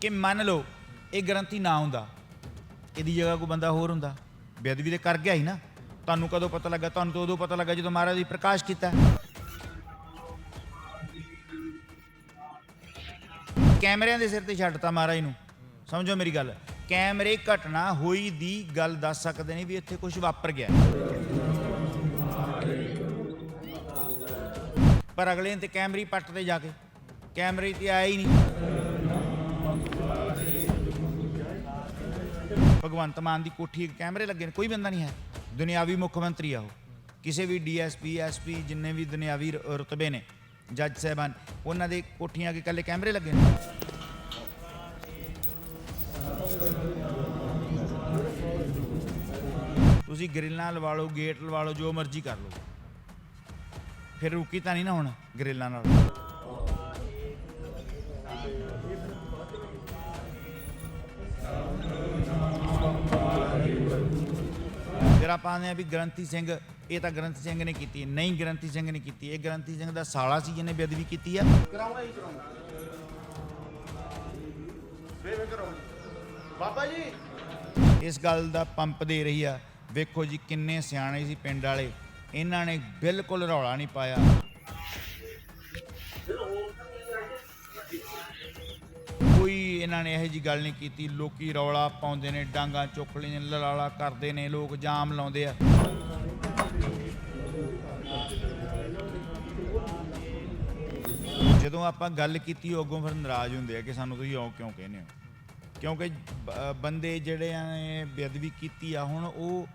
ਕਿ ਮੰਨ ਲਓ, ਇਹ ਗਰੰਟੀ ਨਾ ਹੁੰਦਾ ਇਹਦੀ ਜਗ੍ਹਾ ਕੋਈ ਬੰਦਾ ਹੋਰ ਹੁੰਦਾ। ਬੇਅਦਬੀ ਤੇ ਕਰ ਗਿਆ ਹੀ ਨਾ। ਤੁਹਾਨੂੰ ਕਦੋਂ ਪਤਾ ਲੱਗਾ? ਤੁਹਾਨੂੰ ਤਾਂ ਉਦੋਂ ਪਤਾ ਲੱਗਾ ਜਦੋਂ ਮਹਾਰਾਜ ਜੀ ਪ੍ਰਕਾਸ਼ ਕੀਤਾ। ਕੈਮਰਿਆਂ ਦੇ ਸਿਰ ਤੇ ਛੱਡਤਾ ਮਹਾਰਾਜ ਨੂੰ। ਸਮਝੋ ਮੇਰੀ ਗੱਲ। ਕੈਮਰੇ ਘਟਨਾ ਹੋਈ ਦੀ ਗੱਲ ਦੱਸ ਸਕਦੇ ਨੇ ਵੀ ਇੱਥੇ ਕੁਝ ਵਾਪਰ ਗਿਆ। ਪਰ ਅਗਲੇ ਦਿਨ ਤੇ ਕੈਮਰੇ ਹੀ ਪੱਟ ਤੇ ਜਾ ਕੇ। ਕੈਮਰੇ ਤੇ ਆਇਆ ਹੀ ਨਹੀਂ। ਭਗਵੰਤ ਮਾਨ ਦੀ ਕੋਠੀ ਕੈਮਰੇ ਲੱਗੇ ਨੇ, ਕੋਈ ਬੰਦਾ ਨਹੀਂ ਹੈ। ਦੁਨਿਆਵੀ ਮੁੱਖ ਮੰਤਰੀ ਆ ਉਹ। ਕਿਸੇ ਵੀ ਡੀਐਸਪੀ, ਐਸਪੀ, ਜਿੰਨੇ ਵੀ ਦੁਨਿਆਵੀ ਰ- ਰੁਤਬੇ ਨੇ, ਜੱਜ ਸਾਹਿਬਾਨ, ਉਹਨਾਂ ਦੇ ਕੋਠੀਆਂ ਅੱਗੇ ਕੱਲੇ ਕੈਮਰੇ ਲੱਗੇ ਨੇ। ਤੁਸੀਂ ਗ੍ਰਿਲਾਂ ਲਵਾ ਲਓ, ਗੇਟ ਲਵਾ ਲਓ, ਜੋ ਮਰਜ਼ੀ ਕਰ ਲਓ। ਫਿਰ ਰੁਕੀ ਤਾਂ ਨਹੀਂ ਨਾ ਹੁਣ ਗ੍ਰਿਲਾਂ ਨਾਲ। ਫਿਰ ਆਪਾਂ ਆਂਦੇ ਆ ਵੀ ਗ੍ਰੰਥੀ ਸਿੰਘ ਇਹ ਤਾਂ ਗ੍ਰੰਥੀ ਸਿੰਘ ਨੇ ਕੀਤੀ। ਨਹੀਂ ਗ੍ਰੰਥੀ ਸਿੰਘ ਨੇ ਕੀਤੀ ਇਹ ਗ੍ਰੰਥੀ ਸਿੰਘ ਦਾ ਸਾਲਾ ਸੀ ਜਿਹਨੇ ਬੇਅਦਬੀ ਕੀਤੀ ਆ ਕਰਾਉਣਾ ਹੀ ਕਰਾਉਣਾ ਫੇਰ ਕਰਾਉਣਾ ਬਾਬਾ ਜੀ! ਇਸ ਗੱਲ ਦਾ ਪੰਪ ਦੇ ਰਹੀ ਆ। ਵੇਖੋ ਜੀ ਕਿੰਨੇ ਸਿਆਣੇ ਸੀ ਪਿੰਡ ਵਾਲੇ। ਇਹਨਾਂ ਨੇ ਬਿਲਕੁਲ ਰੌਲਾ ਨਹੀਂ ਪਾਇਆ। ਕੋਈ ਇਹਨਾਂ ਨੇ ਇਹੋ ਜੀ ਗੱਲ ਨਹੀਂ ਕੀਤੀ। ਲੋਕੀ ਰੌਲਾ ਪਾਉਂਦੇ ਨੇ ਡਾਂਗਾ ਚੁੱਕ ਲੈਂਦੇ ਨੇ ਲਲਾਲਾ ਕਰਦੇ ਨੇ ਲੋਕ ਜਾਮ ਲਾਉਂਦੇ ਆ। ਜਦੋਂ ਆਪਾਂ ਗੱਲ ਕੀਤੀ ਉਹ ਅੱਗੋਂ ਫਿਰ ਨਾਰਾਜ਼ ਹੁੰਦੇ ਆ ਕਿ ਸਾਨੂੰ ਤੁਸੀਂ ਇਉਂ ਕਿਉਂ ਕਹਿੰਦੇ ਹੋ? ਕਿਉਂਕਿ ਬੰਦੇ ਜਿਹੜੇ ਆ ਨੇ ਬੇਅਦਬੀ ਕੀਤੀ ਆ ਹੁਣ ਉਹ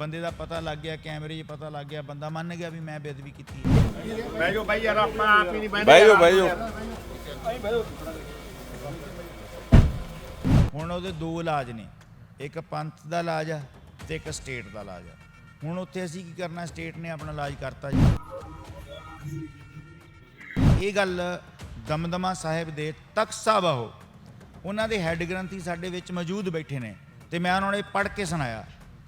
ਬੰਦੇ ਦਾ ਪਤਾ ਲੱਗ ਗਿਆ ਕੈਮਰੇ 'ਚ ਪਤਾ ਲੱਗ ਗਿਆ ਬੰਦਾ ਮੰਨ ਗਿਆ ਵੀ ਮੈਂ ਬੇਅਦਬੀ ਕੀਤੀ। ਹੈ ਬਹਿ ਜਾਓ ਬਾਈ ਯਾਰ ਆਪਾਂ ਆਪ ਹੀ ਨਹੀਂ ਬਹਿ ਜਾਓ, ਬਹਿ ਜਾਓ। ਹੁਣ ਉਹਦੇ ਦੋ ਇਲਾਜ ਨੇ। ਇੱਕ ਪੰਥ ਦਾ ਇਲਾਜ ਆ ਤੇ ਇੱਕ ਸਟੇਟ ਦਾ ਇਲਾਜ ਆ। ਹੁਣ ਉੱਥੇ ਅਸੀਂ ਕੀ ਕਰਨਾ, ਸਟੇਟ ਨੇ ਆਪਣਾ ਇਲਾਜ ਕਰਤਾ ਜੀ। ਇਹ ਗੱਲ ਦਮਦਮਾ ਸਾਹਿਬ ਦੇ ਤਖਤ ਸਾਹਿਬ ਆ ਉਹਨਾਂ ਦੇ ਹੈੱਡ ਗ੍ਰੰਥੀ ਸਾਡੇ ਵਿੱਚ ਮੌਜੂਦ ਬੈਠੇ ਨੇ ਤੇ ਮੈਂ ਉਹਨਾਂ ਨੇ ਪੜ੍ਹ ਕੇ ਸੁਣਾਇਆ।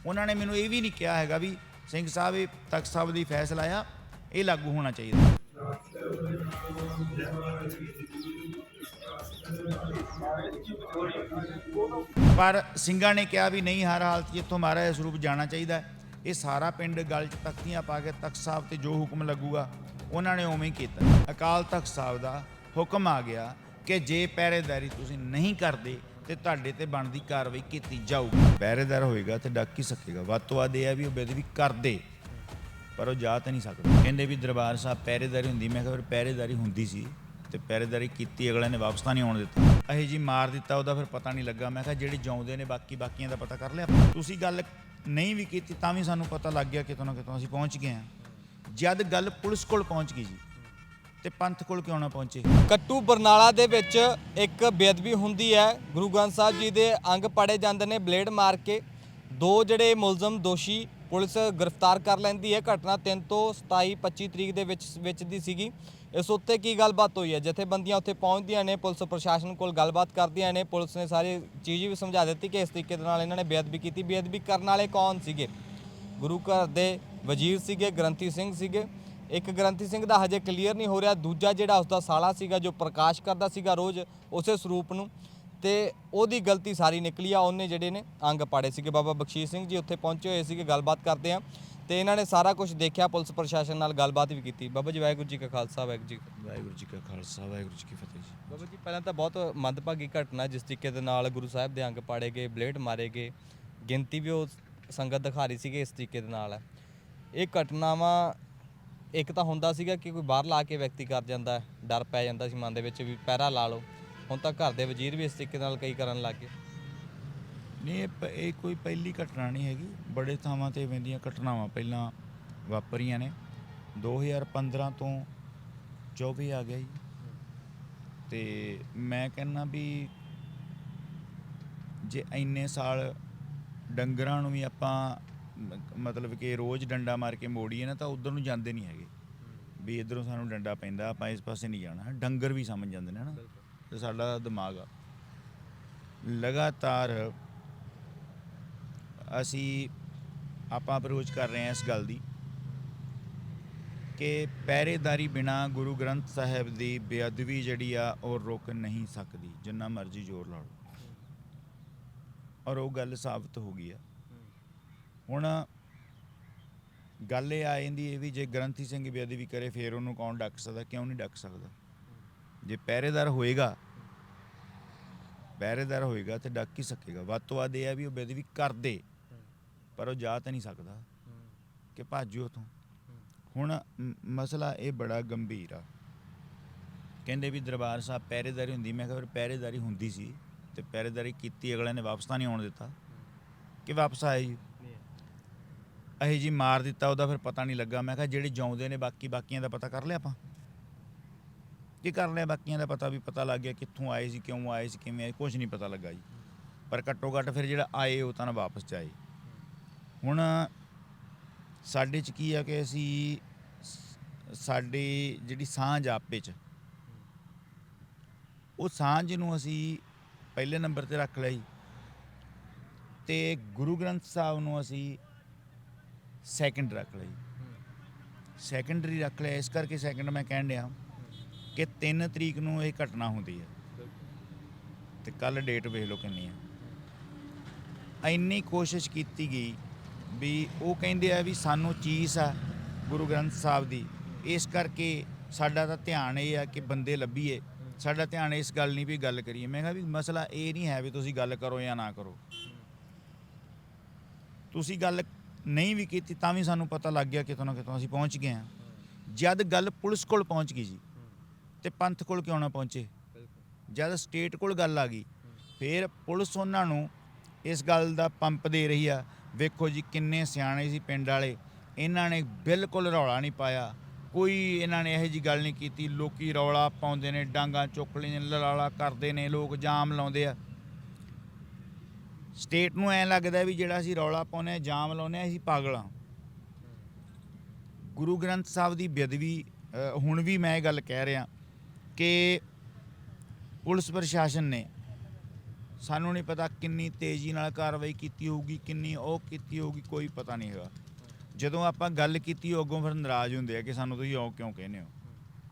ਉਹਨਾਂ ਨੇ ਮੈਨੂੰ ਇਹ ਵੀ ਨਹੀਂ ਕਿਹਾ ਹੈਗਾ ਵੀ ਸਿੰਘ ਸਾਹਿਬ, ਇਹ ਤਖਤ ਸਾਹਿਬ ਦੀ ਫੈਸਲਾ ਆ, ਇਹ ਲਾਗੂ ਹੋਣਾ ਚਾਹੀਦਾ। ਪਰ ਸਿੰਘਾਂ ਨੇ ਕਿਹਾ ਵੀ ਨਹੀਂ, ਹਰ ਹਾਲਤ 'ਚ ਇੱਥੋਂ ਮਹਾਰਾਜ ਦਾ ਸਰੂਪ ਜਾਣਾ ਚਾਹੀਦਾ ਹੈ। ਇਹ ਸਾਰਾ ਪਿੰਡ ਗਲ 'ਚ ਤਖਤੀਆਂ ਪਾ ਕੇ ਤਖਤ ਸਾਹਿਬ ਤੇ ਜੋ ਹੁਕਮ ਲੱਗੂਗਾ, ਉਹਨਾਂ ਨੇ ਉਵੇਂ ਹੀ ਕੀਤਾ। ਅਕਾਲ ਤਖਤ ਸਾਹਿਬ ਦਾ ਹੁਕਮ ਆ ਗਿਆ ਕਿ ਜੇ ਪਹਿਰੇਦਾਰੀ ਤੁਸੀਂ ਨਹੀਂ ਕਰਦੇ, ਤੇ ਤੁਹਾਡੇ ਤੇ ਬਣਦੀ ਕਾਰਵਾਈ ਕੀਤੀ ਜਾਊਗੀ। ਪਹਿਰੇਦਾਰ ਹੋਏਗਾ ਤੇ ਡੱਕ ਹੀ ਸਕੇਗਾ। ਵੱਧ ਤੋਂ ਵੱਧ ਇਹ ਆ ਵੀ ਉਹ ਬੇਦਬੀ ਕਰਦੇ, ਪਰ ਉਹ ਜਾ ਤਾਂ ਨਹੀਂ ਸਕਦਾ। ਕਹਿੰਦੇ ਵੀ ਦਰਬਾਰ ਸਾਹਿਬ ਪਹਿਰੇਦਾਰੀ ਹੁੰਦੀ, ਮੈਂ ਕਿਹਾ ਫਿਰ ਪਹਿਰੇਦਾਰੀ ਹੁੰਦੀ ਸੀ। ਤੇ ਪਹਿਰੇਦਾਰੀ ਕੀਤੀ ਅਗਲੇ ਨੇ ਵਾਪਸ ਤਾਂ ਨਹੀਂ ਆਉਣ ਦਿੱਤਾ। ਇਹ ਜੀ ਮਾਰ ਦਿੱਤਾ, ਉਹਦਾ ਫਿਰ ਪਤਾ ਨਹੀਂ ਲੱਗਾ। ਮੈਂ ਕਿਹਾ ਜਿਹੜੇ ਜਿਉਂਦੇ ਨੇ, ਬਾਕੀ ਬਾਕੀਆਂ ਦਾ ਪਤਾ ਕਰ ਲਿਆ। ਤੁਸੀਂ ਗੱਲ ਨਹੀਂ ਵੀ ਕੀਤੀ, ਤਾਂ ਵੀ ਸਾਨੂੰ ਪਤਾ ਲੱਗ ਗਿਆ ਕਿਤੋਂ ਨਾ ਕਿਤੋਂ ਅਸੀਂ ਪਹੁੰਚ ਗਏ ਹਾਂ। ਜਦ ਗੱਲ ਪੁਲਿਸ ਕੋਲ ਪਹੁੰਚ ਗਈ ਜੀ, ਤੇ ਪੰਥ ਕੋਲ ਕਿਉਂ ਨਾ ਪਹੁੰਚੇ? ਕੱਟੂ ਬਰਨਾਲਾ ਦੇ ਵਿੱਚ ਇੱਕ ਬੇਅਦਬੀ ਹੁੰਦੀ ਹੈ। ਗੁਰੂ ਗ੍ਰੰਥ ਸਾਹਿਬ ਜੀ ਦੇ ਅੰਗ ਪੜੇ ਜਾਂਦੇ ਨੇ, ਬਲੇਡ ਮਾਰ ਕੇ। ਦੋ ਜਿਹੜੇ ਮੁਲਜ਼ਮ ਦੋਸ਼ੀ ਪੁਲਿਸ ਗ੍ਰਿਫਤਾਰ ਕਰ ਲੈਂਦੀ ਹੈ। ਘਟਨਾ 3 ਤੋਂ 27 25 ਤਰੀਕ ਦੇ ਵਿੱਚ ਵਿੱਚ ਦੀ ਸੀਗੀ। ਇਸ ਉੱਤੇ ਕੀ ਗੱਲਬਾਤ ਹੋਈ ਹੈ? ਜਥੇਬੰਦੀਆਂ ਉੱਥੇ ਪਹੁੰਚਦੀਆਂ ਨੇ, ਪੁਲਿਸ ਪ੍ਰਸ਼ਾਸਨ ਕੋਲ ਗੱਲਬਾਤ ਕਰਦੀਆਂ ਨੇ, ਪੁਲਿਸ ਨੇ ਸਾਰੀ ਚੀਜ਼ ਵੀ ਸਮਝਾ ਦਿੱਤੀ ਕਿ ਇਸ ਤਰੀਕੇ ਦੇ ਨਾਲ ਇਹਨਾਂ ਨੇ ਬੇਅਦਬੀ ਕੀਤੀ। ਬੇਅਦਬੀ ਕਰਨ ਵਾਲੇ ਕੌਣ ਸੀਗੇ? ਗੁਰੂ ਘਰ ਦੇ ਵਜ਼ੀਰ ਸੀਗੇ, ਗ੍ਰੰਥੀ ਸਿੰਘ ਸੀਗੇ। ਇੱਕ ਗ੍ਰੰਥੀ ਸਿੰਘ ਦਾ ਹਜੇ ਕਲੀਅਰ ਨਹੀਂ ਹੋ ਰਿਹਾ। ਦੂਜਾ ਜਿਹੜਾ ਉਸਦਾ ਸਾਲਾ ਸੀਗਾ, ਜੋ ਪ੍ਰਕਾਸ਼ ਕਰਦਾ ਸੀਗਾ ਰੋਜ਼ ਉਸੇ ਸਰੂਪ ਨੂੰ ਤੇ ਉਹਦੀ ਗਲਤੀ ਸਾਰੀ ਨਿਕਲੀ ਆ। ਉਹਨੇ ਜਿਹੜੇ ਨੇ ਅੰਗ ਪਾੜੇ ਸੀਗੇ। ਬਾਬਾ ਬਖਸ਼ੀਸ਼ ਸਿੰਘ ਜੀ ਉੱਥੇ ਪਹੁੰਚੇ ਹੋਏ ਸੀਗੇ। ਗੱਲਬਾਤ ਕਰਦੇ ਆ। ਤੇ ਇਹਨਾਂ ਨੇ ਸਾਰਾ ਕੁਝ ਦੇਖਿਆ ਪੁਲਿਸ ਪ੍ਰਸ਼ਾਸਨ ਨਾਲ ਗੱਲਬਾਤ ਵੀ ਕੀਤੀ। ਬਾਬਾ ਜੀ ਵਾਹਿਗੁਰੂ ਜੀ ਕਾ ਖਾਲਸਾ ਵਾਹਿਗੁਰੂ ਜੀ ਕੀ- ਵਾਹਿਗੁਰੂ ਜੀ ਕਾ ਖਾਲਸਾ ਵਾਹਿਗੁਰੂ ਜੀ ਕੀ ਫਤਿਹ ਜੀ। ਬਾਬਾ ਜੀ ਪਹਿਲਾਂ ਤਾਂ ਬਹੁਤ ਮੰਦਭਾਗੀ ਘਟਨਾ ਜਿਸ ਤਰੀਕੇ ਦੇ ਨਾਲ ਗੁਰੂ ਸਾਹਿਬ ਦੇ ਅੰਗ ਪਾੜੇ ਗਏ ਬਲੇਡ ਮਾਰੇ ਗਏ। ਗਿਣਤੀ ਵੀ ਉਹ ਸੰਗਤ ਦਿਖਾ ਰਹੀ ਸੀਗੀ ਇਸ ਤਰੀਕੇ ਦੇ ਨਾਲ। ਇਹ ਘਟਨਾਵਾਂ ਇੱਕ ਤਾਂ ਹੁੰਦਾ ਸੀਗਾ ਕਿ ਕੋਈ ਬਾਹਰ ਲਾ ਕੇ ਵਿਅਕਤੀ ਕਰ ਜਾਂਦਾ ਹੈ, ਡਰ ਪੈ ਜਾਂਦਾ ਸੀ ਮਨ ਦੇ ਵਿੱਚ ਵੀ ਪਹਿਰਾ ਲਾ ਲਓ। ਹੁਣ ਤਾਂ ਘਰ ਦੇ ਵਜ਼ੀਰ ਵੀ ਇਸ ਤਰੀਕੇ ਨਾਲ ਕਈ ਕਰਨ ਲੱਗ ਗਏ। ਨਹੀਂ ਇਹ ਪ- ਇਹ ਕੋਈ ਪਹਿਲੀ ਘਟਨਾ ਨਹੀਂ ਹੈਗੀ। ਬੜੇ ਥਾਵਾਂ ਤੇ ਇਵੇਂ ਦੀਆਂ ਘਟਨਾਵਾਂ ਪਹਿਲਾਂ ਵਾਪਰੀਆਂ ਨੇ। 2015 ਤੋਂ 24 ਆ ਗਿਆ ਜੀ। ਤੇ ਮੈਂ ਕਹਿੰਨਾ ਵੀ ਜੇ ਇੰਨੇ ਸਾਲ ਡੰਗਰਾਂ ਨੂੰ ਵੀ ਆਪਾਂ ਮ- ਮਤਲਬ ਕਿ ਰੋਜ਼ ਡੰਡਾ ਮਾਰ ਕੇ ਮੋੜੀਏ ਨਾ ਤਾਂ ਉਧਰ ਨੂੰ ਜਾਂਦੇ ਨਹੀਂ ਹੈਗੇ। ਵੀ ਇਧਰੋਂ ਸਾਨੂੰ ਡੰਡਾ ਪੈਂਦਾ ਆਪਾਂ ਇਸ ਪਾਸੇ ਨਹੀਂ ਜਾਣਾ। ਡੰਗਰ ਵੀ ਸਮਝ ਜਾਂਦੇ ਨੇ ਨਾ ਤੇ ਸਾਡਾ ਦਿਮਾਗ ਆ। ਲਗਾਤਾਰ ਅਸੀਂ ਆਪਾਂ ਅਪਰੋਚ ਕਰ ਰਹੇ ਹਾਂ ਇਸ ਗੱਲ ਦੀ ਕਿ ਪਹਿਰੇਦਾਰੀ ਬਿਨਾ ਗੁਰੂ ਗ੍ਰੰਥ ਸਾਹਿਬ ਦੀ ਬੇਅਦਬੀ ਜਿਹੜੀ ਆ, ਉਹ ਰੁਕ ਨਹੀਂ ਸਕਦੀ, ਜਿੰਨਾ ਮਰਜ਼ੀ ਜ਼ੋਰ ਲਾ ਲਓ। ਔਰ ਉਹ ਗੱਲ ਸਾਬਤ ਹੋ ਗਈ ਆ। ਹੁਣ ਗੱਲ ਇਹ ਆ ਜਾਂਦੀ ਇਹ ਵੀ ਜੇ ਗ੍ਰੰਥੀ ਸਿੰਘ ਬੇਅਦਬੀ ਕਰੇ, ਫੇਰ ਉਹਨੂੰ ਕੌਣ ਡੱਕ ਸਕਦਾ, ਕਿਉਂ ਨਹੀਂ ਡੱਕ ਸਕਦਾ? ਜੇ ਪਹਿਰੇਦਾਰ ਹੋਏਗਾ ਪਹਿਰੇਦਾਰ ਹੋਏਗਾ ਤੇ ਡੱਕ ਹੀ ਸਕੇਗਾ। ਵੱਧ ਤੋਂ ਵੱਧ ਇਹ ਆ ਵੀ ਉਹ ਬੇਅਦਬੀ ਕਰਦੇ। ਪਰ ਉਹ ਜਾ ਤਾਂ ਨਹੀਂ ਸਕਦਾ ਕਿ ਭਾਜੋ ਉਥੋਂ। ਹੁਣ ਮਸਲਾ ਇਹ ਬੜਾ ਗੰਭੀਰ ਆ। ਕਹਿੰਦੇ ਵੀ ਦਰਬਾਰ ਸਾਹਿਬ ਪਹਿਰੇਦਾਰੀ ਹੁੰਦੀ ਮੈਂ ਕਿਹਾ ਫਿਰ ਪਹਿਰੇਦਾਰੀ ਹੁੰਦੀ ਸੀ ਤੇ ਪਹਿਰੇਦਾਰੀ ਕੀਤੀ ਅਗਲੇ ਨੇ ਵਾਪਸ ਤਾਂ ਨਹੀਂ ਆਉਣ ਦਿੱਤਾ। ਕਿ ਵਾਪਸ ਆਏ ਜੀ। ਅਹੀ ਜੀ ਮਾਰ ਦਿੱਤਾ ਉਹਦਾ ਫਿਰ ਪਤਾ ਨਹੀਂ ਲੱਗਾ। ਮੈਂ ਕਿਹਾ ਜਿਹੜੇ ਜਿਉਂਦੇ ਨੇ ਬਾਕੀ ਬਾਕੀਆਂ ਦਾ ਪਤਾ ਕਰ ਲਿਆ ਆਪਾਂ? ਕੀ ਕਰ ਲਿਆ ਬਾਕੀਆਂ ਦਾ ਪਤਾ ਵੀ ਪਤਾ ਲੱਗ ਗਿਆ ਕਿੱਥੋਂ ਆਏ ਸੀ ਕਿਉਂ ਆਏ ਸੀ ਕਿਵੇਂ ਆਏ ਕੁਝ ਨਹੀਂ ਪਤਾ ਲੱਗਾ ਜੀ। ਪਰ ਘੱਟੋ ਘੱਟ ਫਿਰ ਜਿਹੜਾ ਆਏ ਉਹ ਤਾਂ ਵਾਪਸ ਜਾਏ। ਹੁਣ ਸਾਡੇ ਚ ਕੀ ਆ ਕਿ ਅਸੀਂ ਸ- ਸਾਡੀ ਜਿਹੜੀ ਸਾਂਝ ਆਪੇ ਚ, ਉਹ ਸਾਂਝ ਨੂੰ ਅਸੀਂ ਪਹਿਲੇ ਨੰਬਰ ਤੇ ਰੱਖ ਲਈ ਤੇ ਗੁਰੂ ਗ੍ਰੰਥ ਸਾਹਿਬ ਨੂੰ ਅਸੀਂ ਸੈਕੰਡ ਰੱਖ ਲਈ ਸੈਕੰਡਰੀ ਰੱਖ ਲਿਆ, ਇਸ ਕਰਕੇ ਸੈਕੰਡ ਮੈਂ ਕਹਿਣ ਡਿਆ ਕਿ 3 ਤਰੀਕ ਨੂੰ ਇਹ ਘਟਨਾ ਹੁੰਦੀ ਹੈ ਤੇ ਕੱਲ ਡੇਟ ਵੇਖ ਲਓ ਕਿੰਨੀ ਹੈ ਇੰਨੀ ਕੋਸ਼ਿਸ਼ ਕੀਤੀ ਗਈ ਵੀ ਉਹ ਕਹਿੰਦੇ ਆ ਵੀ ਸਾਨੂੰ ਚੀਸ ਆ ਗੁਰੂ ਗ੍ਰੰਥ ਸਾਹਿਬ ਦੀ। ਇਸ ਕਰਕੇ ਸਾਡਾ ਤਾਂ ਧਿਆਨ ਇਹ ਆ ਕਿ ਬੰਦੇ ਲੱਭੀਏ। ਸਾਡਾ ਧਿਆਨ ਇਸ ਗੱਲ ਨਹੀਂ ਵੀ ਗੱਲ ਕਰੀਏ। ਮੈਂ ਕਿਹਾ ਵੀ ਮਸਲਾ ਇਹ ਨਹੀਂ ਹੈ ਵੀ ਤੁਸੀਂ ਗੱਲ ਕਰੋ ਜਾਂ ਨਾ ਕਰੋ। ਤੁਸੀਂ ਗੱਲ ਨਹੀਂ ਵੀ ਕੀਤੀ ਤਾਂ ਵੀ ਸਾਨੂੰ ਪਤਾ ਲੱਗ ਗਿਆ ਕਿਤੋਂ ਨਾ ਕਿਤੋਂ ਅਸੀਂ ਪਹੁੰਚ ਗਏ ਹਾਂ। ਜਦ ਗੱਲ ਪੁਲਿਸ ਕੋਲ ਪਹੁੰਚ ਗਈ ਜੀ, ਤੇ ਪੰਥ ਕੋਲ ਕਿਉਂ ਨਾ ਪਹੁੰਚੇ? ਜਦ ਸਟੇਟ ਕੋਲ ਗੱਲ ਆ ਗਈ, ਫਿਰ ਪੁਲਿਸ ਉਹਨਾਂ ਨੂੰ ਇਸ ਗੱਲ ਦਾ ਪੰਪ ਦੇ ਰਹੀ ਆ ਵੇਖੋ ਜੀ ਕਿੰਨੇ ਸਿਆਣੇ ਸੀ ਪਿੰਡ ਵਾਲੇ। ਇਹਨਾਂ ਨੇ ਬਿਲਕੁਲ ਰੌਲਾ ਨਹੀਂ ਪਾਇਆ। ਕੋਈ ਇਹਨਾਂ ਨੇ ਇਹੋ ਜੀ ਗੱਲ ਨਹੀਂ ਕੀਤੀ। ਲੋਕੀ ਰੌਲਾ ਪਾਉਂਦੇ ਨੇ, ਡਾਂਗਾ ਚੁੱਕ ਲੈਂਦੇ ਨੇ, ਲਲਾਲਾ ਕਰਦੇ ਨੇ, ਲੋਕ ਜਾਮ ਲਾਉਂਦੇ ਆ। ਸਟੇਟ ਨੂੰ ਐ ਲੱਗਦਾ ਵੀ ਜਿਹੜਾ ਅਸੀਂ ਰੌਲਾ ਪਾਉਂਦੇ ਆ, ਜਾਮ ਲਾਉਂਦੇ ਆ, ਅਸੀਂ ਪਾਗਲ ਆ ਗੁਰੂ ਗ੍ਰੰਥ ਸਾਹਿਬ ਦੀ ਬੇਅਦਬੀ ਹੁਣ ਵੀ ਮੈਂ ਇਹ ਗੱਲ ਕਹਿ ਰਿਹਾ ਕਿ ਪੁਲਿਸ ਪ੍ਰਸ਼ਾਸਨ ਨੇ ਸਾਨੂੰ ਨਹੀਂ ਪਤਾ ਕਿੰਨੀ ਤੇਜ਼ੀ ਨਾਲ ਕਾਰਵਾਈ ਕੀਤੀ ਹੋਊਗੀ, ਕਿੰਨੀ ਉਹ ਕੀਤੀ ਹੋਊਗੀ, ਕੋਈ ਪਤਾ ਨਹੀਂ ਹੈਗਾ। ਜਦੋਂ ਆਪਾਂ ਗੱਲ ਕੀਤੀ ਉਹ ਅੱਗੋਂ ਫਿਰ ਨਾਰਾਜ਼ ਹੁੰਦੇ ਆ ਕਿ ਸਾਨੂੰ ਤੁਸੀਂ ਉਹ ਕਿਉਂ ਕਹਿੰਦੇ ਹੋ?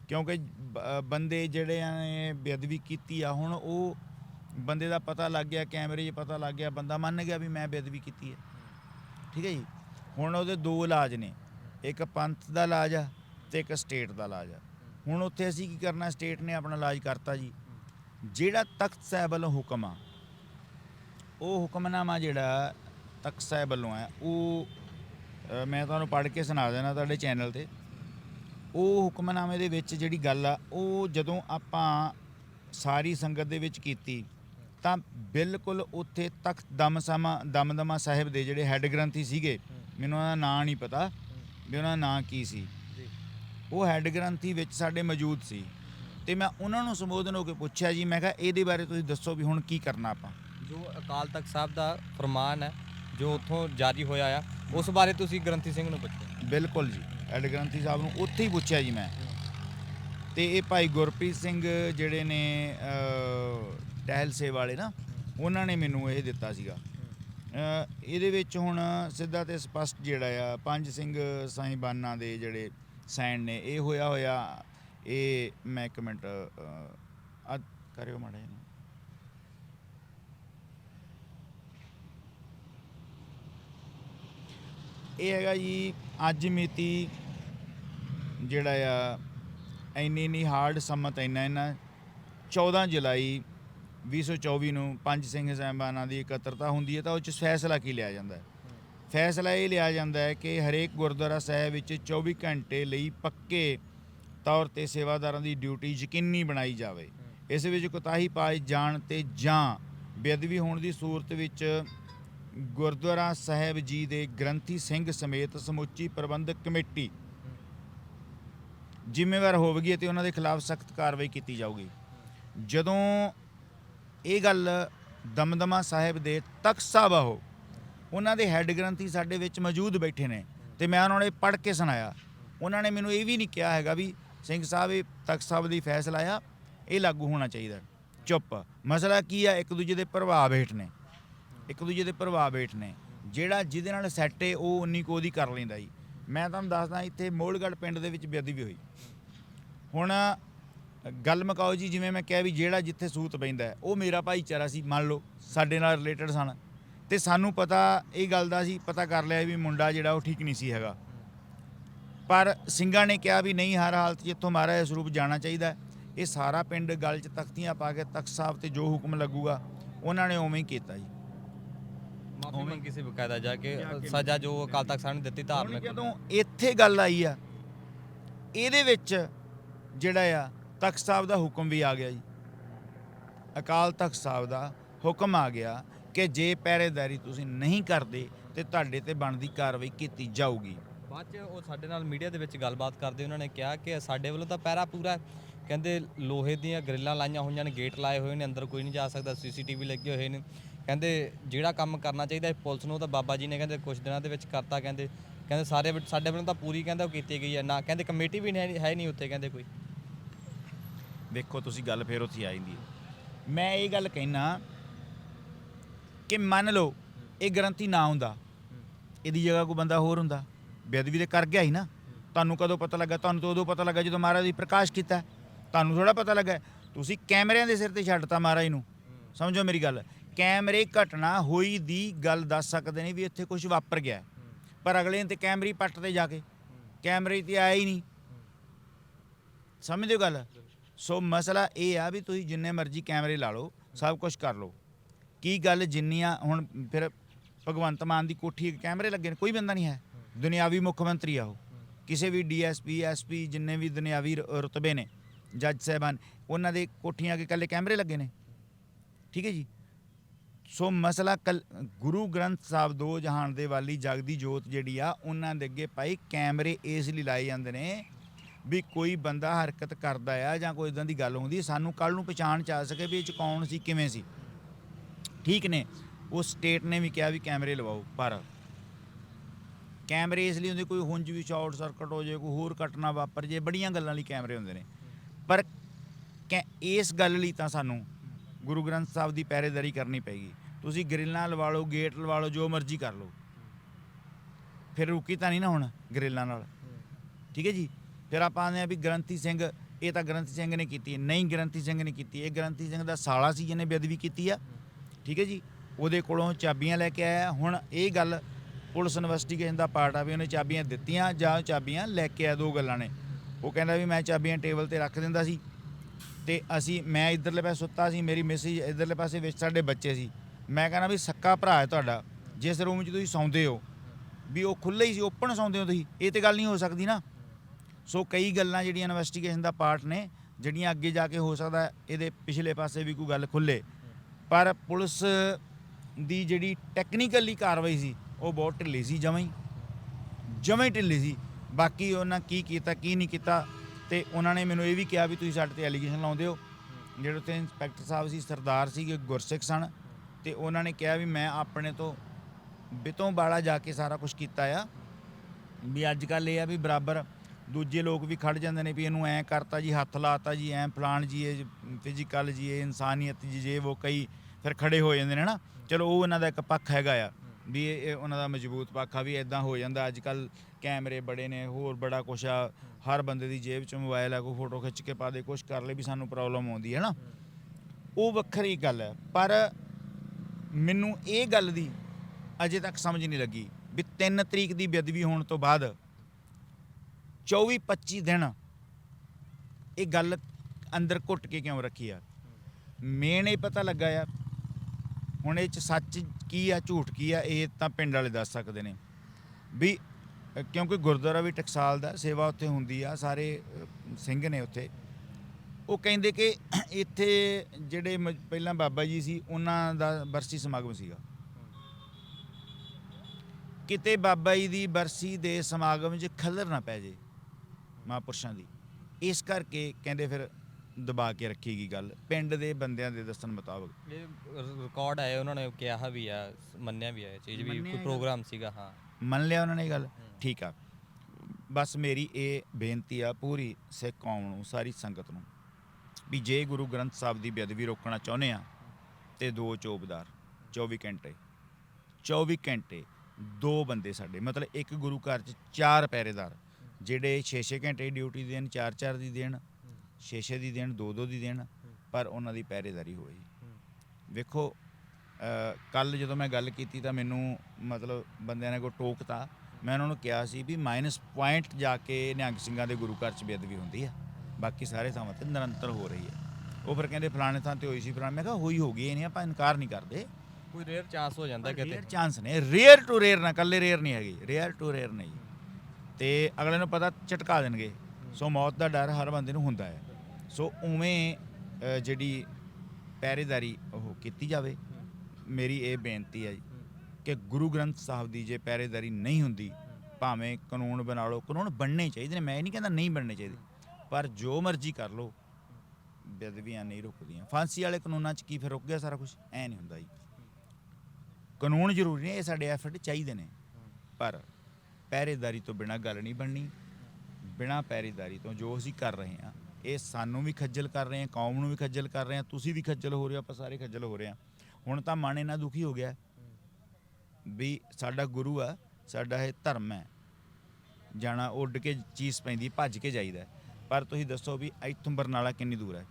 ਕਿਉਂਕਿ ਬ- ਬੰਦੇ ਜਿਹੜੇ ਨੇ ਬੇਅਦਬੀ ਕੀਤੀ ਆ, ਹੁਣ ਉਹ ਬੰਦੇ ਦਾ ਪਤਾ ਲੱਗ ਗਿਆ, ਕੈਮਰੇ 'ਚ ਪਤਾ ਲੱਗ ਗਿਆ, ਬੰਦਾ ਮੰਨ ਗਿਆ ਵੀ ਮੈਂ ਬੇਅਦਬੀ ਕੀਤੀ ਹੈ ਠੀਕ ਹੈ ਜੀ? ਹੁਣ ਉਹਦੇ ਦੋ ਇਲਾਜ ਨੇ। ਇੱਕ ਪੰਥ ਦਾ ਇਲਾਜ ਆ ਤੇ ਇੱਕ ਸਟੇਟ ਦਾ ਇਲਾਜ ਆ। ਹੁਣ ਉੱਥੇ ਅਸੀਂ ਕੀ ਕਰਨਾ, ਸਟੇਟ ਨੇ ਆਪਣਾ ਇਲਾਜ ਕਰਤਾ ਜੀ। ਜਿਹੜਾ ਤਖਤ ਸਾਹਿਬ ਵੱਲੋਂ ਹੁਕਮ ਆ ਉਹ ਹੁਕਮਨਾਮਾ ਜਿਹੜਾ ਤਖਤ ਸਾਹਿਬ ਵੱਲੋਂ ਹੈ ਉਹ ਮੈਂ ਤੁਹਾਨੂੰ ਪੜ੍ਹ ਕੇ ਸੁਣਾ ਦੇਣਾ ਤੁਹਾਡੇ ਚੈਨਲ ਤੇ। ਉਹ ਹੁਕਮਨਾਮੇ ਦੇ ਵਿੱਚ ਜਿਹੜੀ ਗੱਲ ਆ ਉਹ ਜਦੋਂ ਆਪਾਂ ਸਾਰੀ ਸੰਗਤ ਦੇ ਵਿੱਚ ਕੀਤੀ ਤਾਂ ਬਿਲਕੁਲ ਉੱਥੇ ਤਖਤ ਦਮਸਮਾ ਦਮਦਮਾ ਸਾਹਿਬ ਦੇ ਜਿਹੜੇ ਹੈੱਡ ਗ੍ਰੰਥੀ ਸੀਗੇ ਮੈਨੂੰ ਉਹਨਾਂ ਦਾ ਨਾਂ ਨਹੀਂ ਪਤਾ ਵੀ ਉਹਨਾਂ ਦਾ ਨਾਂ ਕੀ ਸੀ। ਉਹ ਹੈੱਡ ਗ੍ਰੰਥੀ ਵਿੱਚ ਸਾਡੇ ਮੌਜੂਦ ਸੀ ਤੇ ਮੈਂ ਉਹਨਾਂ ਨੂੰ ਸੰਬੋਧਨ ਹੋ ਕੇ ਪੁੱਛਿਆ ਜੀ ਮੈਂ ਕਿਹਾ ਇਹਦੇ ਬਾਰੇ ਤੁਸੀਂ ਦੱਸੋ ਵੀ ਹੁਣ ਕੀ ਕਰਨਾ ਆਪਾਂ। ਜੋ ਅਕਾਲ ਤਖਤ ਸਾਹਿਬ ਦਾ ਫਰਮਾਨ ਹੈ ਜੋ ਉੱਥੋਂ ਜਾਰੀ ਹੋਇਆ ਆ ਉਸ ਬਾਰੇ ਤੁਸੀਂ ਗ੍ਰੰਥੀ ਸਿੰਘ ਨੂੰ ਪੁੱਛੋ। ਬਿਲਕੁਲ ਜੀ ਐਡ ਗ੍ਰੰਥੀ ਸਾਹਿਬ ਨੂੰ ਉੱਥੇ ਹੀ ਪੁੱਛਿਆ ਜੀ ਮੈਂ। ਤੇ ਇਹ ਭਾਈ ਗੁਰਪ੍ਰੀਤ ਸਿੰਘ ਜਿਹੜੇ ਨੇ ਟਹਿਲ ਸੇ ਵਾਲੇ ਨਾ ਉਹਨਾਂ ਨੇ ਮੈਨੂੰ ਇਹ ਦਿੱਤਾ ਸੀਗਾ। ਇਹਦੇ ਵਿੱਚ ਹੁਣ ਸਿੱਧਾ ਤੇ ਸਪਸ਼ਟ ਜਿਹੜਾ ਆ ਪੰਜ ਸਿੰਘ ਸਾਹਿਬਾਨਾਂ ਦੇ ਜਿਹੜੇ ਸਾਈਨ ਨੇ ਇਹ ਹੋਇਆ ਹੋਇਆ ਇਹ ਮੈਂ ਇੱਕ ਮਿੰਟ ਅਹ, ਆ ਕਰਿਓ ਮਾੜਾ ਜਿਹਾ ਇਹ ਹੈਗਾ ਜੀ, ਅੱਜ ਮਿਤੀ ਜਿਹੜਾ ਆ, ਇੰਨੀ ਨਹੀਂ ਹਾਰਡ ਸੰਮਤ ਇੰਨਾ ਇੰਨਾ। 14 ਜੁਲਾਈ 2024 ਨੂੰ ਪੰਜ ਸਿੰਘ ਸਾਹਿਬਾਨਾਂ ਦੀ ਇਕੱਤਰਤਾ ਹੁੰਦੀ ਹੈ ਤਾਂ ਉਹ ਚ ਫੈਸਲਾ ਕੀ ਲਿਆ ਜਾਂਦਾ ਹੈ? ਫੈਸਲਾ ਇਹ ਲਿਆ ਜਾਂਦਾ ਹੈ ਕਿ ਹਰੇਕ ਗੁਰਦੁਆਰਾ ਸਾਹਿਬ ਵਿੱਚ 24 ਘੰਟੇ ਲਈ ਪੱਕੇ ਤੌਰ ਤੇ ਸੇਵਾਦਾਰਾਂ ਦੀ ਡਿਊਟੀ ਯਕੀਨੀ ਬਣਾਈ ਜਾਵੇ। ਇਸ ਵਿੱਚ ਕੋਤਾਹੀ ਪਾਈ ਜਾਣ ਤੇ ਜਾਂ ਬੇਅਦਬੀ ਹੋਣ ਦੀ ਸੂਰਤ ਵਿੱਚ ਗੁਰਦੁਆਰਾ ਸਾਹਿਬ ਜੀ ਦੇ ਗ੍ਰੰਥੀ ਸਿੰਘ ਸਮੇਤ ਸਮੁੱਚੀ ਪ੍ਰਬੰਧਕ ਕਮੇਟੀ। ਜ਼ਿੰਮੇਵਾਰ ਹੋਵੇਗੀ ਅਤੇ ਉਹਨਾਂ ਦੇ ਖਿਲਾਫ ਸਖਤ ਕਾਰਵਾਈ ਕੀਤੀ ਜਾਊਗੀ। ਜਦੋਂ ਇਹ ਗੱਲ ਦਮਦਮਾ ਸਾਹਿਬ ਦੇ ਤਖਤ ਸਾਹਿਬ ਆ ਉਹਨਾਂ ਦੇ ਹੈੱਡ ਗ੍ਰੰਥੀ ਸਾਡੇ ਵਿੱਚ ਮੌਜੂਦ ਬੈਠੇ ਨੇ ਤੇ ਮੈਂ ਉਹਨਾਂ ਨੇ ਪੜ੍ਹ ਕੇ ਸੁਣਾਇਆ। ਉਹਨਾਂ ਨੇ ਮੈਨੂੰ ਇਹ ਵੀ ਨਹੀਂ ਕਿਹਾ ਹੈਗਾ ਵੀ ਸਿੰਘ ਸਾਹਿਬ ਇਹ ਤਖਤ ਸਾਹਿਬ ਦੀ ਫੈਸਲਾ ਆ, ਇਹ ਲਾਗੂ ਹੋਣਾ ਚਾਹੀਦਾ। ਚੁੱਪ। ਮਸਲਾ ਕੀ ਆ? ਇੱਕ ਦੂਜੇ ਦੇ ਪ੍ਰਭਾਵ ਹੇਠ ਨੇ। ਇੱਕ ਦੂਜੇ ਦੇ ਪ੍ਰਭਾਵ ਹੇਠ ਨੇ। ਜਿਹੜਾ ਜਿਹਦੇ ਨਾਲ ਸੈੱਟ ਏ, ਉਹ ਉਨੀ ਕੋ ਉਹਦੀ ਕਰ ਲੈਂਦਾ ਜੀ। ਮੈਂ ਤੁਹਾਨੂੰ ਦੱਸਦਾ, ਇੱਥੇ ਮੋਲਗੜ ਪਿੰਡ ਦੇ ਵਿੱਚ ਬੇਅਦਬੀ ਹੋਈ। ਹੁਣ ਗੱਲ ਮਕਾਓ ਜੀ, ਜਿਵੇਂ ਮੈਂ ਕਿਹਾ ਵੀ ਜਿਹੜਾ ਜਿੱਥੇ ਸੂਤ ਪੈਂਦਾ, ਉਹ ਮੇਰਾ ਭਾਈਚਾਰਾ ਸੀ, ਮੰਨ ਲਓ, ਸਾਡੇ ਨਾਲ ਰਿਲੇਟਡ ਸਨ। ਤੇ ਸਾਨੂੰ ਪਤਾ, ਇਹ ਗੱਲ ਦਾ ਸੀ ਪਤਾ ਕਰ ਲਿਆ ਵੀ ਮੁੰਡਾ ਜਿਹੜਾ, ਉਹ ਠੀਕ ਨਹੀਂ ਸੀ ਹੈਗਾ। ਪਰ ਸਿੰਘਾਂ ਨੇ ਕਿਹਾ ਵੀ ਨਹੀਂ, ਹਰ ਹਾਲਤ 'ਚ ਇੱਥੋਂ ਮਹਾਰਾਜ ਸਰੂਪ ਜਾਣਾ ਚਾਹੀਦਾ। ਇਹ ਸਾਰਾ ਪਿੰਡ ਗੱਲ 'ਚ ਤਖਤੀਆਂ ਪਾ ਕੇ ਤਖਤ ਸਾਹਿਬ ਤੇ ਜੋ ਹੁਕਮ ਲੱਗੂਗਾ, ਉਹਨਾਂ ਨੇ ਉਵੇਂ ਹੀ ਕੀਤਾ ਜੀ। ਮਾਫੀ ਮੰਗੀ ਸੀ ਬਕਾਇਦਾ ਜਾ ਕੇ ਸਜ਼ਾ ਜੋ ਅਕਾਲ ਤਖਤ ਸਾਹਿਬ ਨੇ ਦਿੱਤੀ ਧਾਰਮਿਕ ਜਦੋਂ ਇੱਥੇ ਗੱਲ ਆਈ ਆ ਇਹਦੇ ਵਿੱਚ ਜਿਹੜਾ ਆ ਤਖਤ ਸਾਹਿਬ ਦਾ ਹੁਕਮ ਵੀ ਆ ਗਿਆ ਜੀ। ਅਕਾਲ ਤਖਤ ਸਾਹਿਬ ਦਾ ਹੁਕਮ ਆ ਗਿਆ ਕਿ ਜੇ ਪਹਿਰੇਦਾਰੀ ਤੁਸੀਂ ਨਹੀਂ ਕਰਦੇ ਤੇ ਤੁਹਾਡੇ ਤੇ ਬਣਦੀ ਕਾਰਵਾਈ ਕੀਤੀ ਜਾਊਗੀ। ਬਾਅਦ ਚ ਉਹ ਸਾਡੇ ਨਾਲ ਮੀਡੀਆ ਦੇ ਵਿੱਚ ਗੱਲਬਾਤ ਕਰਦੇ ਉਹਨਾਂ ਨੇ ਕਿਹਾ ਕਿ ਸਾਡੇ ਵੱਲੋਂ ਤਾਂ ਪਹਿਰਾ ਪੂਰਾ ਕਹਿੰਦੇ ਲੋਹੇ ਦੀਆਂ ਗ੍ਰਿਲਾਂ ਲਾਈਆਂ ਹੋਈਆਂ ਨੇ ਗੇਟ ਲਾਏ ਹੋਏ ਨੇ ਅੰਦਰ ਕੋਈ ਨਹੀਂ ਜਾ ਸਕਦਾ ਸੀਸੀਟੀਵੀ ਲੱਗੇ ਹੋਏ ਨੇ। ਕਹਿੰਦੇ ਜਿਹੜਾ ਕੰਮ ਕਰਨਾ ਚਾਹੀਦਾ ਹੈ ਪੁਲਿਸ ਨੂੰ ਉਹ ਤਾਂ ਬਾਬਾ ਜੀ ਨੇ ਕਹਿੰਦੇ ਕੁਝ ਦਿਨਾਂ ਦੇ ਵਿੱਚ ਕਰਤਾ ਕਹਿੰਦੇ ਕਹਿੰਦੇ ਸਾਰੇ ਸਾਡੇ ਵੱਲੋਂ ਤਾਂ ਪੂਰੀ ਕਹਿੰਦਾ ਉਹ ਕੀਤੀ ਗਈ ਹੈ। ਨਾ ਕਹਿੰਦੇ ਕਮੇਟੀ ਵੀ ਨਹੀਂ ਹੈ ਨਹੀਂ ਉੱਥੇ ਕਹਿੰਦੇ ਕੋਈ। ਵੇਖੋ ਤੁਸੀਂ ਗੱਲ ਫੇਰ ਉੱਥੇ ਆ ਜਾਂਦੀ ਹੈ। ਮੈਂ ਇਹ ਗੱਲ ਕਹਿਣਾ ਕਿ ਮੰਨ ਲਓ ਇਹ ਗਰੰਟੀ ਨਾ ਹੁੰਦਾ ਇਹਦੀ ਜਗ੍ਹਾ ਕੋਈ ਬੰਦਾ ਹੋਰ ਹੁੰਦਾ ਬੇਅਦਬੀ ਤੇ ਕਰ ਗਿਆ ਹੀ ਨਾ ਤੁਹਾਨੂੰ ਕਦੋਂ ਪਤਾ ਲੱਗਾ ਤੁਹਾਨੂੰ ਤਾਂ ਉਦੋਂ ਪਤਾ ਲੱਗਾ ਜਦੋਂ ਮਹਾਰਾਜ ਦੀ ਪ੍ਰਕਾਸ਼ ਕੀਤਾ। ਤੁਹਾਨੂੰ ਥੋੜਾ ਪਤਾ ਲੱਗਾ ਤੁਸੀਂ ਕੈਮਰਿਆਂ ਦੇ ਸਿਰ ਤੇ ਛੱਡਤਾ ਮਹਾਰਾਜ ਨੂੰ। ਸਮਝੋ ਮੇਰੀ ਗੱਲ। ਕੈਮਰੇ ਘਟਨਾ ਹੋਈ ਦੀ ਗੱਲ ਦੱਸ ਸਕਦੇ ਨੇ ਵੀ ਇੱਥੇ ਕੁਝ ਵਾਪਰ ਗਿਆ। ਪਰ ਅਗਲੇ ਨੇ ਤੇ ਕੈਮਰੇ ਪੱਟ ਤੇ ਜਾ ਕੇ। ਕੈਮਰੇ ਤੇ ਆਇਆ ਹੀ ਨਹੀਂ। ਸਮਝਦੇ ਹੋ ਗੱਲ? ਸੋ ਮਸਲਾ ਇਹ ਆ ਵੀ ਤੁਸੀਂ ਜਿੰਨੇ ਮਰਜ਼ੀ ਕੈਮਰੇ ਲਾ ਲਓ, ਸਭ ਕੁਝ ਕਰ ਲਓ। ਕੀ ਗੱਲ ਜਿੰਨੀਆਂ ਹੁਣ ਫਿਰ ਭਗਵੰਤ ਮਾਨ ਦੀ ਕੋਠੀ ਕੈਮਰੇ ਲੱਗੇ ਨੇ, ਕੋਈ ਬੰਦਾ ਨਹੀਂ ਹੈ। ਦੁਨਿਆਵੀ ਮੁੱਖ ਮੰਤਰੀ ਆ ਉਹ। ਕਿਸੇ ਵੀ ਡੀਐਸਪੀ, ਐਸਪੀ, ਜਿੰਨੇ ਵੀ ਦੁਨਿਆਵੀ ਰ- ਰੁਤਬੇ ਨੇ, ਜੱਜ ਸਾਹਿਬਾਨ, ਉਹਨਾਂ ਦੇ ਕੋਠੀਆਂ ਅੱਗੇ ਕੱਲੇ ਕੈਮਰੇ ਲੱਗੇ ਨੇ। ਠੀਕ ਹੈ ਜੀ? ਸੋ ਮਸਲਾ ਕਲ, ਗੁਰੂ ਗ੍ਰੰਥ ਸਾਹਿਬ ਦੋ ਜਹਾਨ ਦੇ ਵਾਲੀ ਜਗਦੀ ਜੋਤ ਜਿਹੜੀ ਆ, ਉਹਨਾਂ ਦੇ ਅੱਗੇ ਭਾਈ ਕੈਮਰੇ ਇਸ ਲਈ ਲਾਏ ਜਾਂਦੇ ਨੇ ਵੀ ਕੋਈ ਬੰਦਾ ਹਰਕਤ ਕਰਦਾ ਆ ਜਾਂ ਕੋਈ ਇਦਾਂ ਦੀ ਗੱਲ ਹੁੰਦੀ ਸਾਨੂੰ ਕੱਲ ਨੂੰ ਪਛਾਣ ਚ ਆ ਸਕੇ ਵੀ ਇਹ ਚ ਕੌਣ ਸੀ, ਕਿਵੇਂ ਸੀ। ਠੀਕ ਨੇ? ਉਹ ਸਟੇਟ ਨੇ ਵੀ ਕਿਹਾ ਵੀ ਕੈਮਰੇ ਲਵਾਓ, ਪਰ ਕੈਮਰੇ ਇਸ ਲਈ ਹੁੰਦੇ, ਕੋਈ ਹੁੰਜ ਵੀ ਸ਼ਾਰਟ ਸਰਕਟ ਹੋ ਜਾਏ, ਕੋਈ ਹੋਰ ਘਟਨਾ ਵਾਪਰ ਜੇ ਬੜੀਆਂ ਗੱਲਾਂ ਲਈ ਕੈਮਰੇ ਹੁੰਦੇ ਨੇ। ਪਰ ਕੈ- ਇਸ ਗੱਲ ਲਈ ਤਾਂ ਸਾਨੂੰ ਗੁਰੂ ਗ੍ਰੰਥ ਸਾਹਿਬ ਦੀ ਪਹਿਰੇਦਾਰੀ ਕਰਨੀ ਪੈਗੀ ਤੁਸੀਂ ਗ੍ਰਿਲਾਂ ਲਵਾ ਲਓ ਗੇਟ ਲਵਾ ਲਓ, ਜੋ ਮਰਜ਼ੀ ਕਰ ਲਓ। ਫਿਰ ਰੁਕੀ ਤਾਂ ਨਹੀਂ ਨਾ ਹੁਣ ਗ੍ਰਿਲਾਂ ਨਾਲ। ਠੀਕ ਹੈ ਜੀ? ਫਿਰ ਆਪਾਂ ਆਉਂਦੇ ਆ ਵੀ ਗ੍ਰੰਥੀ ਸਿੰਘ, ਇਹ ਤਾਂ ਗ੍ਰੰਥੀ ਸਿੰਘ ਨੇ ਕੀਤੀ ਨਹੀਂ, ਗ੍ਰੰਥੀ ਸਿੰਘ ਨੇ ਕੀਤੀ ਇਹ ਗ੍ਰੰਥੀ ਸਿੰਘ ਦਾ ਸਾਲਾ ਸੀ, ਜਿਹਨੇ ਬੇਅਦਬੀ ਕੀਤੀ ਆ। ਠੀਕ ਹੈ ਜੀ? ਉਹਦੇ ਕੋਲੋਂ ਚਾਬੀਆਂ ਲੈ ਕੇ ਆਇਆ। ਹੁਣ ਇਹ ਗੱਲ ਪੁਲਿਸ ਇਨਵੈਸਟੀਗੇਸ਼ਨ ਦਾ ਪਾਰਟ ਆ ਵੀ ਉਹਨੇ ਚਾਬੀਆਂ ਦਿੱਤੀਆਂ ਜਾਂ ਚਾਬੀਆਂ ਲੈ ਕੇ ਆਇਆ ਦੋ ਗੱਲਾਂ ਨੇ। ਉਹ ਕਹਿੰਦਾ ਵੀ ਮੈਂ ਚਾਬੀਆਂ ਟੇਬਲ ਤੇ ਰੱਖ ਦਿੰਦਾ ਸੀ। ਤੇ ਅਸੀਂ, ਮੈਂ ਇਧਰਲੇ ਪਾਸੇ ਸੁੱਤਾ ਸੀ, ਮੇਰੀ ਮਿਸਿਸ ਇਧਰਲੇ ਪਾਸੇ ਵਿੱਚ ਸਾਡੇ ਬੱਚੇ ਸੀ। ਮੈਂ ਕਹਿੰਦਾ ਵੀ ਸੱਕਾ ਭਰਾ ਹੈ ਤੁਹਾਡਾ, ਜਿਸ ਰੂਮ 'ਚ ਤੁਸੀਂ ਸੌਂਦੇ ਹੋ, ਵੀ ਉਹ ਖੁੱਲ੍ਹਾ ਹੀ ਸੀ, ਓਪਨ ਸੌਂਦੇ ਹੋ ਤੁਸੀਂ, ਇਹ ਤੇ ਗੱਲ ਨਹੀਂ ਹੋ ਸਕਦੀ ਨਾ। ਸੋ ਕਈ ਗੱਲਾਂ ਜਿਹੜੀਆਂ ਇਨਵੈਸਟੀਗੇਸ਼ਨ ਦਾ ਪਾਰਟ ਨੇ, ਜਿਹੜੀਆਂ ਅੱਗੇ ਜਾ ਕੇ ਹੋ ਸਕਦਾ, ਇਹਦੇ ਪਿਛਲੇ ਪਾਸੇ ਵੀ ਕੋਈ ਗੱਲ ਖੁੱਲੇ ਪਰ ਪੁਲਿਸ ਦੀ ਜਿਹੜੀ ਟੈਕਨੀਕਲੀ ਕਾਰਵਾਈ ਸੀ, ਉਹ ਬਹੁਤ ਢਿੱਲੀ ਸੀ, ਜਮਾਂ ਹੀ ਜਮਾਂ ਹੀ ਢਿੱਲੀ ਸੀ। ਬਾਕੀ ਉਹਨਾਂ ਕੀ ਕੀਤਾ, ਕੀ ਨਹੀਂ ਕੀਤਾ, ਤੇ ਉਹਨਾਂ ਨੇ ਮੈਨੂੰ ਇਹ ਵੀ ਕਿਹਾ ਵੀ ਤੁਸੀਂ ਸਾਡੇ ਤੇ ਐਲੀਗੇਸ਼ਨ ਲਾਉਂਦੇ ਹੋ। ਜਿਹੜੇ ਉੱਥੇ ਇੰਸਪੈਕਟਰ ਸਾਹਿਬ ਸੀ, ਸਰਦਾਰ ਸੀਗੇ, ਗੁਰਸਿੱਖ ਸਨ। ਤੇ ਉਹਨਾਂ ਨੇ ਕਿਹਾ ਵੀ ਮੈਂ ਆਪਣੇ ਤੋਂ ਬਿਤੋਂ ਬਾਲਾ ਜਾ ਕੇ ਸਾਰਾ ਕੁਝ ਕੀਤਾ ਆ। ਵੀ ਅੱਜ ਕੱਲ ਇਹ ਆ ਵੀ ਬਰਾਬਰ ਦੂਜੇ ਲੋਕ ਵੀ ਖੜ ਜਾਂਦੇ ਨੇ ਵੀ ਇਹਨੂੰ ਐ ਕਰਤਾ ਜੀ, ਹੱਥ ਲਾਤਾ ਜੀ, ਐ ਫਲਾਣ ਜੀ, ਇਹ ਫਿਜ਼ੀਕਲ ਜੀ, ਇਹ ਇਨਸਾਨੀਅਤ ਜੀ, ਜੇ ਉਹ ਕਈ ਫਿਰ ਖੜੇ ਹੋ ਜਾਂਦੇ ਨੇ ਨਾ। ਚਲੋ ਉਹ ਉਹਨਾਂ ਦਾ ਇੱਕ ਪੱਖ ਹੈਗਾ ਆ ਵੀ ਇਹ ਇਹ ਉਹਨਾਂ ਦਾ ਮਜ਼ਬੂਤ ਪੱਖ ਆ ਵੀ ਇਦਾਂ ਹੋ ਜਾਂਦਾ। ਅੱਜ ਕੱਲ ਕੈਮਰੇ ਬੜੇ ਨੇ, ਹੋਰ ਬੜਾ ਕੁਛ ਆ। ਹਰ ਬੰਦੇ ਦੀ ਜੇਬ 'ਚ ਮੋਬਾਈਲ ਆ, ਕੋਈ ਫੋਟੋ ਖਿੱਚ ਕੇ ਪਾ ਦੇ, ਕੁਛ ਕਰ ਲੈ ਵੀ ਸਾਨੂੰ ਪ੍ਰੋਬਲਮ ਆਉਂਦੀ ਹੈ ਨਾ। ਉਹ ਵੱਖਰੀ ਗੱਲ ਹੈ ਪਰ ਮੈਨੂੰ ਇਹ ਗੱਲ ਦੀ ਅਜੇ ਤੱਕ ਸਮਝ ਨਹੀਂ ਲੱਗੀ ਵੀ 3 ਤਰੀਕ ਦੀ ਬੇਅਦਬੀ ਹੋਣ ਤੋਂ ਬਾਅਦ 24 25 ਦਿਨ ਇਹ ਗੱਲ ਅੰਦਰ ਘੁੱਟ ਕੇ ਕਿਉਂ ਰੱਖੀ ਆ? ਮੇਨ ਇਹ ਪਤਾ ਲੱਗਾ ਆ, ਹੁਣ ਇਹ ਚ ਸੱਚ ਕੀ ਆ, ਝੂਠ ਕੀ ਆ, ਇਹ ਤਾਂ ਪਿੰਡ ਵਾਲੇ ਦੱਸ ਸਕਦੇ ਨੇ ਵੀ ਕਿਉਂਕਿ ਗੁਰਦੁਆਰਾ ਵੀ ਟਕਸਾਲ ਦਾ, ਸੇਵਾ ਉੱਥੇ ਹੁੰਦੀ ਆ, ਸਾਰੇ ਸਿੰਘ ਨੇ ਉੱਥੇ। ਉਹ ਕਹਿੰਦੇ ਕਿ ਇੱਥੇ ਜਿਹੜੇ ਮ- ਪਹਿਲਾਂ ਬਾਬਾ ਜੀ ਸੀ ਉਹਨਾਂ ਦਾ ਬਰਸੀ ਸਮਾਗਮ ਸੀਗਾ। ਕਿਤੇ ਬਾਬਾ ਜੀ ਦੀ ਬਰਸੀ ਦੇ ਸਮਾਗਮ 'ਚ ਖੱਲਰ ਨਾ ਪੈ ਜੇ ਮਹਾਂਪੁਰਸ਼ਾਂ ਦੀ। ਇਸ ਕਰਕੇ ਕਹਿੰਦੇ ਫਿਰ ਦਬਾ ਕੇ ਰੱਖੀ ਗਈ ਗੱਲ। ਪਿੰਡ ਦੇ ਬੰਦਿਆਂ ਦੇ ਦੱਸਣ ਮੁਤਾਬਕ। ਇਹ ਰਿਕਾਰਡ ਆਇਆ ਉਹਨਾਂ ਨੇ ਕਿਹਾ ਵੀ ਆ ਮੰਨਿਆ ਵੀ ਆ ਇਹ ਚੀਜ਼ ਵੀ ਮੰਨਿਆ ਕੋਈ। ਪ੍ਰੋਗਰਾਮ ਸੀਗਾ ਹਾਂ। ਮੰਨ ਲਿਆ ਉਹਨਾਂ ਨੇ ਇਹ ਗੱਲ। ਠੀਕ ਆ। ਬਸ ਮੇਰੀ ਇਹ ਬੇਨਤੀ ਆ ਪੂਰੀ ਸਿੱਖ ਕੌਮ ਨੂੰ ਸਾਰੀ ਸੰਗਤ ਨੂੰ। ਵੀ ਜੇ ਗੁਰੂ ਗ੍ਰੰਥ ਸਾਹਿਬ ਦੀ ਬੇਅਦਬੀ ਰੋਕਣਾ ਚਾਹੁੰਦੇ ਆ ਤੇ ਦੋ ਚੋਬਦਾਰ 24 ਘੰਟੇ 24 ਘੰਟੇ ਦੋ ਬੰਦੇ ਸਾਡੇ, ਮਤਲਬ ਇੱਕ ਗੁਰੂ ਘਰ 'ਚ ਚਾਰ ਪਹਿਰੇਦਾਰ, ਜਿਹੜੇ 6-6 ਘੰਟੇ ਡਿਊਟੀ ਦੇਣ 4-4 ਦੀ ਦੇਣ 6-6 ਦੀ ਦੇਣ 2-2 ਦੀ ਦੇਣ, ਪਰ ਉਹਨਾਂ ਦੀ ਪਹਿਰੇਦਾਰੀ ਹੋਈ ਵੇਖੋ ਕੱਲ ਜਦੋਂ ਮੈਂ ਗੱਲ ਕੀਤੀ ਤਾਂ ਮੈਨੂੰ ਮਤਲਬ ਬੰਦਿਆਂ ਨੇ ਕੋ ਟੋਕਤਾ। ਮੈਂ ਉਹਨਾਂ ਨੂੰ ਕਿਹਾ ਸੀ ਵੀ ਮਾਈਨਸ ਪੁਆਇੰਟ ਜਾ ਕੇ ਨਿਹੰਗ ਸਿੰਘਾਂ ਦੇ ਗੁਰੂ ਘਰ 'ਚ ਬੇਅਦਬੀ ਹੁੰਦੀ ਆ। ਬਾਕੀ ਸਾਰੇ ਥਾਵਾਂ ਤੇ ਨਿਰੰਤਰ ਹੋ ਰਹੀ ਹੈ। ਉਹ ਫਿਰ ਕਹਿੰਦੇ ਫਲਾਣੇ ਥਾਂ ਤੇ ਹੋਈ ਸੀ ਫਲਾਣੇ। ਮੈਂ ਕਿਹਾ ਹੋਈ ਹੋਗੀ ਇਹ ਨਹੀਂ ਆਪਾਂ ਇਨਕਾਰ ਨਹੀਂ ਕਰਦੇ। ਕੋਈ ਰੇਅਰ ਚਾਂਸ ਹੋ ਜਾਂਦਾ ਕਿਤੇ। ਰੇਅਰ ਚਾਂਸ ਨੇ। ਰੇਅਰ ਟੂ ਰੇਅਰ ਨਾ ਕੱਲੇ ਰੇਅਰ ਨਹੀਂ ਹੈਗੀ। ਰੇਅਰ ਟੂ ਰੇਅਰ ਨਹੀਂ। ਤੇ ਅਗਲੇ ਨੂੰ ਪਤਾ ਝਟਕਾ ਦੇਣਗੇ। ਸੋ ਮੌਤ ਦਾ ਡਰ ਹਰ ਬੰਦੇ ਨੂੰ ਹੁੰਦਾ ਹੈ। ਸੋ ਉਵੇਂ ਜਿਹੜੀ ਪਹਿਰੇਦਾਰੀ ਉਹ ਕੀਤੀ ਜਾਵੇ। ਮੇਰੀ ਇਹ ਬੇਨਤੀ ਹੈ ਕਿ ਗੁਰੂ ਗ੍ਰੰਥ ਸਾਹਿਬ ਦੀ ਜੇ ਪਹਿਰੇਦਾਰੀ ਨਹੀਂ ਹੁੰਦੀ ਭਾਵੇਂ ਕਾਨੂੰਨ ਬਣਾ ਲਓ। ਕਾਨੂੰਨ ਬਣਨੇ ਚਾਹੀਦੇ ਨੇ। ਮੈਂ ਇਹ ਨਹੀਂ ਕਹਿੰਦਾ ਨਹੀਂ ਬਣਨੇ ਚਾਹੀਦੇ। ਪਰ ਜੋ ਮਰਜ਼ੀ ਕਰ ਲਓ ਬੇਦਬੀਆਂ ਨਹੀਂ ਰੁਕਦੀਆਂ। ਫਾਂਸੀ ਵਾਲੇ ਕਾਨੂੰਨਾਂ 'ਚ ਕੀ ਫਿਰ ਰੁਕ ਗਿਆ ਸਾਰਾ ਕੁਝ ਐ ਨਹੀਂ ਹੁੰਦਾ ਜੀ। ਕਾਨੂੰਨ ਜ਼ਰੂਰੀ ਨੇ, ਇਹ ਸਾਡੇ ਐਫਰਟ ਚਾਹੀਦੇ ਨੇ। ਪਰ ਪਹਿਰੇਦਾਰੀ ਤੋਂ ਬਿਨਾ ਗੱਲ ਨਹੀਂ ਬਣਨੀ। ਬਿਨਾ ਪਹਿਰੇਦਾਰੀ ਤੋਂ ਜੋ ਅਸੀਂ ਕਰ ਰਹੇ ਹਾਂ, ਇਹ ਸਾਨੂੰ ਵੀ ਖੱਜਲ ਕਰ ਰਹੇ ਹਾਂ, ਕੌਮ ਨੂੰ ਵੀ ਖੱਜਲ ਕਰ ਰਹੇ ਹਾਂ, ਤੁਸੀਂ ਵੀ ਖੱਜਲ ਹੋ ਰਹੇ ਹੋ, ਆਪਾਂ ਸਾਰੇ ਖੱਜਲ ਹੋ ਰਹੇ ਹਾਂ। ਹੁਣ ਤਾਂ ਮਨ ਇਹਨਾਂ ਦੁਖੀ ਹੋ ਗਿਆ ਵੀ ਸਾਡਾ ਗੁਰੂ ਆ, ਸਾਡਾ ਇਹ ਧਰਮ ਹੈ। ਜਾਣਾ ਉੱਡ ਕੇ ਚੀਜ਼ ਪੈਂਦੀ, ਭੱਜ ਕੇ ਜਾਈਦਾ। ਪਰ ਤੁਸੀਂ ਦੱਸੋ ਵੀ ਇੱਥੋਂ ਬਰਨਾਲਾ ਕਿੰਨੀ ਦੂਰ ਹੈ?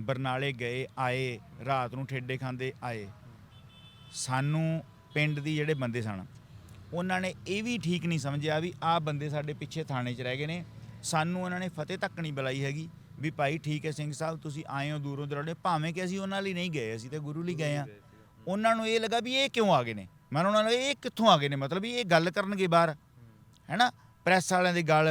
ਬਰਨਾਲੇ ਗਏ, ਆਏ, ਰਾਤ ਨੂੰ ਠੇਡੇ ਖਾਂਦੇ, ਆਏ। ਸਾਨੂੰ ਪਿੰਡ ਦੀ ਜਿਹੜੇ ਬੰਦੇ ਸਨ, ਉਹਨਾਂ ਨੇ ਇਹ ਵੀ ਠੀਕ ਨਹੀਂ ਸਮਝਿਆ ਵੀ ਆਹ ਬੰਦੇ ਸਾਡੇ ਪਿੱਛੇ ਥਾਣੇ 'ਚ ਰਹਿ ਗਏ ਨੇ। ਸਾਨੂੰ ਉਹਨਾਂ ਨੇ ਫਤਿਹ ਤੱਕ ਨਹੀਂ ਬੁਲਾਈ ਹੈਗੀ ਵੀ ਭਾਈ ਠੀਕ ਹੈ ਸਿੰਘ ਸਾਹਿਬ, ਤੁਸੀਂ ਆਏ ਹੋ ਦੂਰੋਂ ਦਰਾਡੇ, ਭਾਵੇਂ ਕਿ ਅਸੀਂ ਉਹਨਾਂ ਲਈ ਨਹੀਂ ਗਏ, ਅਸੀਂ ਤੇ ਗੁਰੂ ਲਈ ਗਏ ਆ ਉਹਨਾਂ ਨੂੰ ਇਹ ਲੱਗਾ ਵੀ ਇਹ ਕਿਉਂ ਆ ਗਏ ਨੇ? ਮੈਂ ਉਹਨਾਂ ਨੂੰ ਇਹ ਕਿੱਥੋਂ ਆ ਗਏ ਨੇ? ਮਤਲਬ ਵੀ ਇਹ ਗੱਲ ਕਰਨਗੇ ਬਾਹਰ ਹੈਨਾ ਪ੍ਰੈਸ ਵਾਲਿਆਂ ਦੇ ਗੱਲ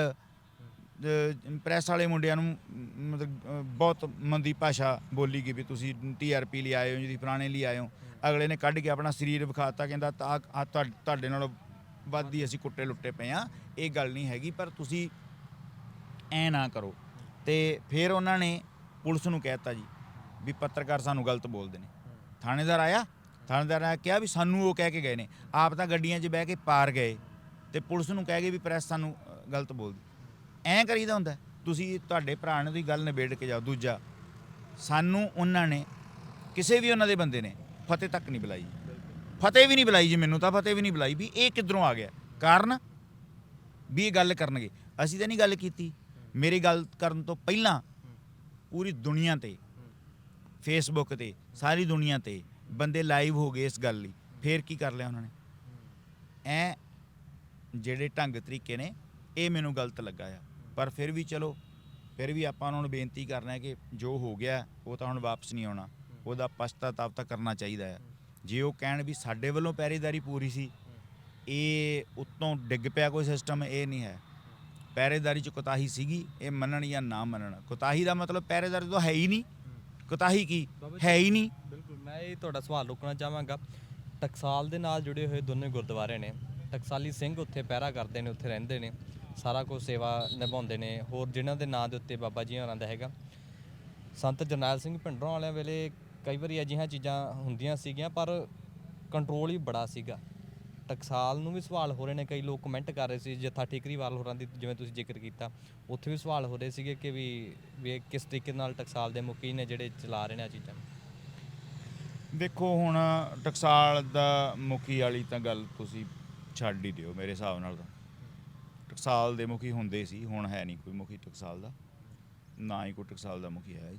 ਪ੍ਰੈਸ ਵਾਲੇ ਮੁੰਡਿਆਂ ਨੂੰ ਮਤਲਬ ਬਹੁਤ ਮੰਦੀ ਭਾਸ਼ਾ ਬੋਲੀ ਗਈ ਵੀ ਤੁਸੀਂ ਟੀਆਰਪੀ ਲਈ ਆਏ ਹੋ ਜੀ ਪੁਰਾਣੇ ਲਈ ਆਏ ਹੋ। ਅਗਲੇ ਨੇ ਕੱਢ ਕੇ ਆਪਣਾ ਸਰੀਰ ਵਿਖਾਤਾ, ਕਹਿੰਦਾ ਤਾਂ ਆਹ ਤੁਹਾ- ਤੁਹਾਡੇ ਨਾਲੋਂ ਵੱਧ ਅਸੀਂ ਕੁੱਟੇ ਲੁੱਟੇ ਪਏ ਆ ਇਹ ਗੱਲ ਨਹੀਂ ਹੈਗੀ, ਪਰ ਤੁਸੀਂ ਐ ਨਾ ਕਰੋ। ਤੇ ਫਿਰ ਉਹਨਾਂ ਨੇ ਪੁਲਿਸ ਨੂੰ ਕਹਿਤਾ ਜੀ ਵੀ ਪੱਤਰਕਾਰ ਸਾਨੂੰ ਗਲਤ ਬੋਲਦੇ ਨੇ। ਥਾਣੇਦਾਰ ਆਇਆ, ਥਾਣੇਦਾਰ ਨੇ ਕਿਹਾ ਵੀ ਸਾਨੂੰ ਉਹ ਕਹਿ ਕੇ ਗਏ ਨੇ। ਆਪ ਤਾਂ ਗੱਡੀਆਂ 'ਚ ਬਹਿ ਕੇ ਪਾਰ ਗਏ ਤੇ ਪੁਲਿਸ ਨੂੰ ਕਹਿ ਗਏ ਵੀ ਪ੍ਰੈਸ ਸਾਨੂੰ ਗਲਤ ਬੋਲਦੀ। ਐਂ ਕਰੀਦਾ ਹੁੰਦਾ, ਤੁਸੀਂ ਤੁਹਾਡੇ ਭਰਾ ਨੇ ਤੁਸੀਂ ਗੱਲ ਨਿਬੇੜ ਕੇ ਜਾਓ। ਦੂਜਾ, ਸਾਨੂੰ ਉਹਨਾਂ ਨੇ, ਕਿਸੇ ਵੀ ਉਹਨਾਂ ਦੇ ਬੰਦੇ ਨੇ ਫਤਿਹ ਤੱਕ ਨਹੀਂ ਬੁਲਾਈ। ਫਤਿਹ ਵੀ ਨਹੀਂ ਬੁਲਾਈ ਜੀ ਮੈਨੂੰ ਤਾਂ, ਫਤਿਹ ਵੀ ਨਹੀਂ ਬੁਲਾਈ ਵੀ ਇਹ ਕਿੱਧਰੋਂ ਆ ਗਿਆ। ਕਾਰਨ ਵੀ ਇਹ ਗੱਲ ਕਰਨਗੇ। ਅਸੀਂ ਤਾਂ ਨਹੀਂ ਗੱਲ ਕੀਤੀ। ਮੇਰੀ ਗੱਲ ਕਰਨ ਤੋਂ ਪਹਿਲਾਂ ਪੂਰੀ ਦੁਨੀਆ ਤੇ ਫੇਸਬੁੱਕ ਤੇ, ਸਾਰੀ ਦੁਨੀਆ ਤੇ ਬੰਦੇ ਲਾਈਵ ਹੋ ਗਏ ਇਸ ਗੱਲ ਲਈ। ਫੇਰ ਕੀ ਕਰ ਲਿਆ ਉਹਨਾਂ ਨੇ? ਐ ਜਿਹੜੇ ਢੰਗ ਤਰੀਕੇ ਨੇ, ਇਹ ਮੈਨੂੰ ਗਲਤ ਲੱਗਾ ਆ। ਪਰ ਫਿਰ ਵੀ ਚਲੋ ਫਿਰ ਵੀ ਆਪਾਂ ਉਹਨਾਂ ਨੂੰ ਬੇਨਤੀ ਕਰਨਾ ਹੈ ਕਿ ਜੋ ਹੋ ਗਿਆ ਉਹ ਤਾਂ ਹੁਣ ਵਾਪਸ ਨਹੀਂ ਆਉਣਾ। ਉਹਦਾ ਪਛਤਾਤਾਪ ਤਾਂ ਕਰਨਾ ਚਾਹੀਦਾ ਆ ਜੇ ਉਹ ਕਹਿਣ ਵੀ ਸਾਡੇ ਵੱਲੋਂ ਪਹਿਰੇਦਾਰੀ ਪੂਰੀ ਸੀ ਇਹ ਉੱਤੋਂ ਡਿੱਗ ਪਿਆ ਕੋਈ ਸਿਸਟਮ ਇਹ ਨਹੀਂ ਹੈ। ਪਹਿਰੇਦਾਰੀ ਚ ਕੋਤਾਹੀ ਸੀਗੀ ਇਹ ਮੰਨਣ ਜਾਂ ਨਾ ਮੰਨਣ। ਕੋਤਾਹੀ ਦਾ ਮਤਲਬ ਪਹਿਰੇਦਾਰੀ ਤਾਂ ਹੈ ਹੀ ਨਹੀਂ। ਕੋਤਾਹੀ ਕੀ? ਹੈ ਹੀ ਨਹੀਂ। ਬਿਲਕੁਲ ਮੈਂ ਇਹ ਤੁਹਾਡਾ ਸਵਾਲ ਰੋਕਣਾ ਚਾਹਾਂਗਾ। ਟਕਸਾਲ ਦੇ ਨਾਲ ਜੁੜੇ ਹੋਏ ਦੋਨੇ ਗੁਰਦੁਆਰੇ ਨੇ। ਟਕਸਾਲੀ ਸਿੰਘ ਉੱਥੇ ਪਹਿਰਾ ਕਰਦੇ ਨੇ ਉੱਥੇ ਰਹਿੰਦੇ ਨੇ। ਸਾਰਾ ਕੁਝ ਸੇਵਾ ਨਿਭਾਉਂਦੇ ਨੇ। ਹੋਰ ਜਿਨ੍ਹਾਂ ਦੇ ਨਾਂ ਦੇ ਉੱਤੇ ਬਾਬਾ ਜੀ ਹੋਰਾਂ ਦਾ ਹੈਗਾ। ਸੰਤ ਜਰਨੈਲ ਸਿੰਘ ਭਿੰਡਰਾਂ ਵਾਲਿਆਂ ਵੇਲੇ ਕਈ ਵਾਰੀ ਅਜਿਹੀਆਂ ਚੀਜ਼ਾਂ ਹੁੰਦੀਆਂ ਸੀਗੀਆਂ, ਪਰ ਕੰਟਰੋਲ ਹੀ ਬੜਾ ਸੀਗਾ। ਟਕਸਾਲ ਨੂੰ ਵੀ ਸਵਾਲ ਹੋ ਰਹੇ ਨੇ। ਕਈ ਲੋਕ ਕਮੈਂਟ ਕਰ ਰਹੇ ਸੀ, ਜਥਾ ਠੀਕਰੀਵਾਲ ਹੋਰਾਂ ਦੀ ਜਿਵੇਂ ਤੁਸੀਂ ਜ਼ਿਕਰ ਕੀਤਾ। ਉੱਥੇ ਵੀ ਸਵਾਲ ਹੋ ਰਹੇ ਸੀਗੇ ਕਿ ਵੀ ਵੀ ਇਹ ਕਿਸ ਤਰੀਕੇ ਨਾਲ ਟਕਸਾਲ ਦੇ ਮੁਖੀ ਨੇ ਜਿਹੜੇ ਚਲਾ ਰਹੇ ਨੇ ਆ ਚੀਜ਼ਾਂ। ਦੇਖੋ, ਹੁਣ ਟਕਸਾਲ ਦਾ ਮੁਖੀ ਵਾਲੀ ਤਾਂ ਗੱਲ ਤੁਸੀਂ ਛੱਡ ਹੀ ਦਿਓ ਮੇਰੇ ਹਿਸਾਬ ਨਾਲ ਤਾਂ। ਟਕਸਾਲ ਦੇ ਮੁਖੀ ਹੁੰਦੇ ਸੀ, ਹੁਣ ਹੈ ਨਹੀਂ ਕੋਈ ਮੁਖੀ ਟਕਸਾਲ ਦਾ, ਨਾ ਹੀ ਕੋਈ ਟਕਸਾਲ ਦਾ ਮੁਖੀ ਹੈ।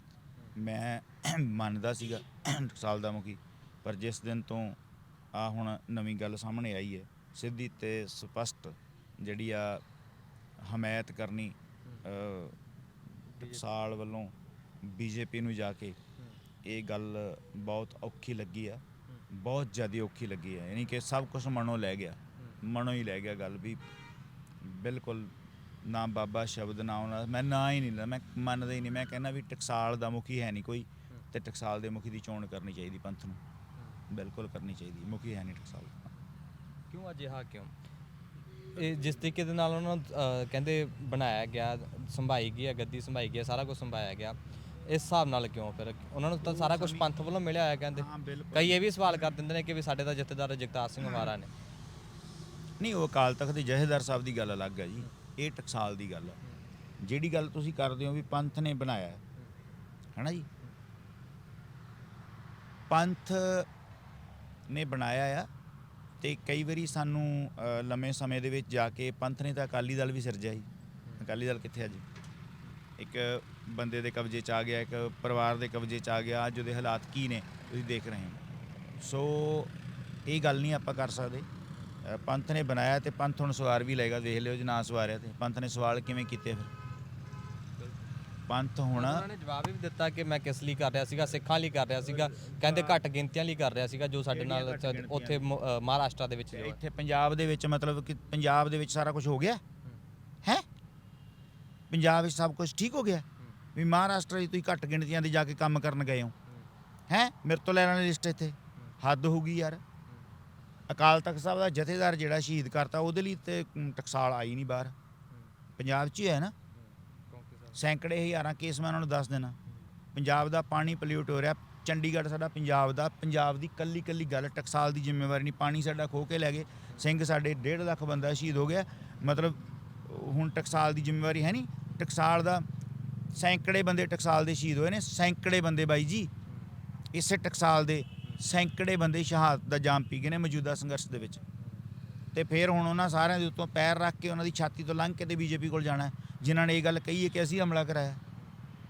ਮੈਂ ਮੰਨਦਾ ਸੀਗਾ ਟਕਸਾਲ ਦਾ ਮੁਖੀ, ਪਰ ਜਿਸ ਦਿਨ ਤੋਂ ਆ ਹੁਣ ਨਵੀਂ ਗੱਲ ਸਾਹਮਣੇ ਆਈ ਹੈ, ਸਿੱਧੀ ਤੇ ਸਪਸ਼ਟ ਜਿਹੜੀ ਆ ਹਮਾਇਤ ਕਰਨੀ ਟਕਸਾਲ ਵੱਲੋਂ ਬੀਜੇਪੀ ਨੂੰ ਜਾ ਕੇ ਇਹ ਗੱਲ ਬਹੁਤ ਔਖੀ ਲੱਗੀ ਆ, ਬਹੁਤ ਜ਼ਿਆਦਾ ਔਖੀ ਲੱਗੀ ਆ, ਯਾਨੀ ਕਿ ਸਭ ਕੁਝ ਮਨੋਂ ਲੈ ਗਿਆ, ਮਨੋਂ ਹੀ ਲੈ ਗਿਆ ਗੱਲ ਵੀ ਬਿਲਕੁਲ ਨਾ ਬਾਬਾ ਸ਼ਬਦ ਨਾ ਉਹਨਾਂ ਮੈਂ ਨਾ ਹੀ ਨਹੀਂ ਲੈਂਦਾ ਮੈਂ ਮੰਨਦਾ ਹੀ ਨਹੀਂ ਮੈਂ ਕਹਿੰਦਾ ਵੀ ਟਕਸਾਲ ਦਾ ਮੁਖੀ ਹੈ ਨਹੀਂ ਕੋਈ ਤੇ ਟਕਸਾਲ ਦੇ ਮੁਖੀ ਦੀ ਚੋਣ ਕਰਨੀ ਚਾਹੀਦੀ ਪੰਥ ਨੂੰ। ਬਿਲਕੁਲ ਕਰਨੀ ਚਾਹੀਦੀ ਮੁਖੀ ਹੈ ਨਹੀਂ ਟਕਸਾਲ। ਕਿਉਂ ਅਜਿਹਾ ਕਿਉਂ? ਇਹ ਜਿਸ ਤਰੀਕੇ ਦੇ ਨਾਲ ਉਹਨਾਂ ਨੂੰ ਕਹਿੰਦੇ ਬਣਾਇਆ ਗਿਆ ਸੰਭਾਈ ਗਈ ਹੈ ਗੱਦੀ ਸੰਭਾਈ ਗਈ ਹੈ ਸਾਰਾ ਕੁਝ ਸੰਭਾਇਆ ਗਿਆ ਇਸ ਹਿਸਾਬ ਨਾਲ ਕਿਉਂ ਫਿਰ? ਉਹਨਾਂ ਨੂੰ ਤਾਂ ਸਾਰਾ ਕੁਝ ਪੰਥ ਵੱਲੋਂ ਮਿਲਿਆ ਹੋਇਆ ਕਹਿੰਦੇ। ਕਈ ਇਹ ਵੀ ਸਵਾਲ ਕਰ ਦਿੰਦੇ ਨੇ ਕਿ ਵੀ ਸਾਡੇ ਤਾਂ ਜਥੇਦਾਰ ਜਗਤਾਰ ਸਿੰਘ ਮਹਾਰਾ ਨੇ। ਨਹੀਂ, ਉਹ ਅਕਾਲ ਤਖਤ ਦੇ ਜਹੇਦਾਰ ਸਾਹਿਬ ਦੀ ਗੱਲ ਅਲੱਗ ਹੈ ਜੀ। ਇਹ ਟਕਸਾਲ ਦੀ ਗੱਲ ਹੈ। ਜਿਹੜੀ ਗੱਲ ਤੁਸੀਂ ਕਰਦੇ ਹੋ ਵੀ ਪੰਥ ਨੇ ਬਣਾਇਆ ਹੈ, ਹੈਨਾ ਜੀ? ਪੰਥ ਨੇ ਬਣਾਇਆ ਆ ਤੇ ਕਈ ਵਾਰੀ ਸਾਨੂੰ ਲੰਮੇ ਸਮੇਂ ਦੇ ਵਿੱਚ ਜਾ ਕੇ ਪੰਥ ਨੇ ਤਾਂ ਅਕਾਲੀ ਦਲ ਵੀ ਸਿਰਜਿਆ ਜੀ। ਅਕਾਲੀ ਦਲ ਕਿੱਥੇ ਅੱਜ ਇੱਕ ਬੰਦੇ ਦੇ ਕਬਜ਼ੇ 'ਚ ਆ ਗਿਆ, ਇੱਕ ਪਰਿਵਾਰ ਦੇ ਕਬਜ਼ੇ 'ਚ ਆ ਗਿਆ, ਅੱਜ ਉਹਦੇ ਹਾਲਾਤ ਕੀ ਨੇ, ਤੁਸੀਂ ਦੇਖ ਰਹੇ ਹੋ। ਸੋ, ਇਹ ਗੱਲ ਨਹੀਂ ਆਪਾਂ ਕਰ ਸਕਦੇ। ਪੰਥ ਨੇ ਬਣਾਇਆ ਤੇ ਪੰਥ ਹੁਣ ਸਵਾਰ ਵੀ ਲਏਗਾ ਦੇਖ ਲਿਓ ਜੇ ਨਾ ਸਵਾਰਿਆ ਤੇ। ਪੰਥ ਨੇ ਸਵਾਲ ਕਿਵੇਂ ਕੀਤੇ ਫਿਰ? ਪੰਥ ਹੁਣ ਉਹਨਾਂ ਨੇ ਜਵਾਬ ਵੀ ਦਿੱਤਾ ਕਿ ਮੈਂ ਕਿਸ ਲਈ ਕਰ ਰਿਹਾ ਸੀਗਾ ਸਿੱਖਾਂ ਲਈ ਕਰ ਰਿਹਾ ਸੀਗਾ ਕਹਿੰਦੇ ਘੱਟ ਗਿਣਤੀਆਂ ਲਈ ਕਰ ਰਿਹਾ ਸੀਗਾ ਜੋ ਸਾਡੇ ਨਾਲ ਉੱਥੇ ਮਹਾਰਾਸ਼ਟਰ ਦੇ ਵਿੱਚ। ਇੱਥੇ ਪੰਜਾਬ ਦੇ ਵਿੱਚ ਮਤਲਬ ਕਿ ਪੰਜਾਬ ਦੇ ਵਿੱਚ ਸਾਰਾ ਕੁਝ ਹੋ ਗਿਆ? ਹੈ। ਪੰਜਾਬ ਵਿੱਚ ਸਭ ਕੁਝ ਠੀਕ ਹੋ ਗਿਆ? ਵੀ ਮਹਾਰਾਸ਼ਟਰ ਵਿੱਚ ਤੁਸੀਂ ਘੱਟ ਗਿਣਤੀਆਂ ਦੇ ਜਾ ਕੇ ਕੰਮ ਕਰਨ ਗਏ ਹੋ? ਹੈ। ਮੇਰੇ ਤੋਂ ਲੈਣ ਵਾਲੀ ਲਿਸਟ ਇੱਥੇ। ਹੱਦ ਹੋ ਗਈ ਯਾਰ। ਅਕਾਲ ਤਖਤ ਸਾਹਿਬ ਦਾ ਜਥੇਦਾਰ ਜਿਹੜਾ ਸ਼ਹੀਦ ਕਰਤਾ, ਉਹਦੇ ਲਈ ਤੇ ਟਕਸਾਲ ਆਈ ਨਹੀਂ ਬਾਹਰ। ਪੰਜਾਬ 'ਚ ਹੀ ਹੈ ਨਾ। ਸੈਂਕੜੇ ਹਜ਼ਾਰਾਂ ਕੇਸ ਮੈਂ ਉਹਨਾਂ ਨੂੰ ਦੱਸ ਦੇਣਾ ਪੰਜਾਬ ਦਾ ਪਾਣੀ ਪੋਲਿਊਟ ਹੋ ਰਿਹਾ। ਚੰਡੀਗੜ੍ਹ ਸਾਡਾ ਪੰਜਾਬ ਦਾ, ਪੰਜਾਬ ਦੀ ਕੱਲੀ ਕੱਲੀ ਗੱਲ, ਟਕਸਾਲ ਦੀ ਜ਼ਿੰਮੇਵਾਰੀ ਨਹੀਂ। ਪਾਣੀ ਸਾਡਾ ਖੋ ਕੇ ਲੈ ਗਏ। ਸਿੰਘ ਸਾਡੇ 1.5 ਲੱਖ ਬੰਦਾ ਸ਼ਹੀਦ ਹੋ ਗਿਆ। ਮਤਲਬ, ਹੁਣ ਟਕਸਾਲ ਦੀ ਜ਼ਿੰਮੇਵਾਰੀ ਹੈ ਨਹੀਂ। ਟਕਸਾਲ ਦਾ, ਸੈਂਕੜੇ ਬੰਦੇ ਟਕਸਾਲ ਦੇ ਸ਼ਹੀਦ ਹੋਏ ਨੇ। ਸੈਂਕੜੇ ਬੰਦੇ ਬਾਈ ਜੀ, ਇਸੇ ਟਕਸਾਲ ਦੇ ਸੈਂਕੜੇ ਬੰਦੇ ਸ਼ਹਾਦਤ ਦਾ ਜਾਮ ਪੀ ਗਏ ਨੇ ਮੌਜੂਦਾ ਸੰਘਰਸ਼ ਦੇ ਵਿੱਚ। ਤੇ ਫਿਰ ਹੁਣ ਉਹਨਾਂ ਸਾਰਿਆਂ ਦੇ ਉੱਤੋਂ ਪੈਰ ਰੱਖ ਕੇ ਉਹਨਾਂ ਦੀ ਛਾਤੀ ਤੋਂ ਲੰਘ ਕੇ ਤੇ ਬੀਜੇਪੀ ਕੋਲ ਜਾਣਾ ਜਿਨ੍ਹਾਂ ਨੇ ਇਹ ਗੱਲ ਕਹੀ ਹੈ ਕਿ ਅਸੀਂ ਹਮਲਾ ਕਰਾਇਆ।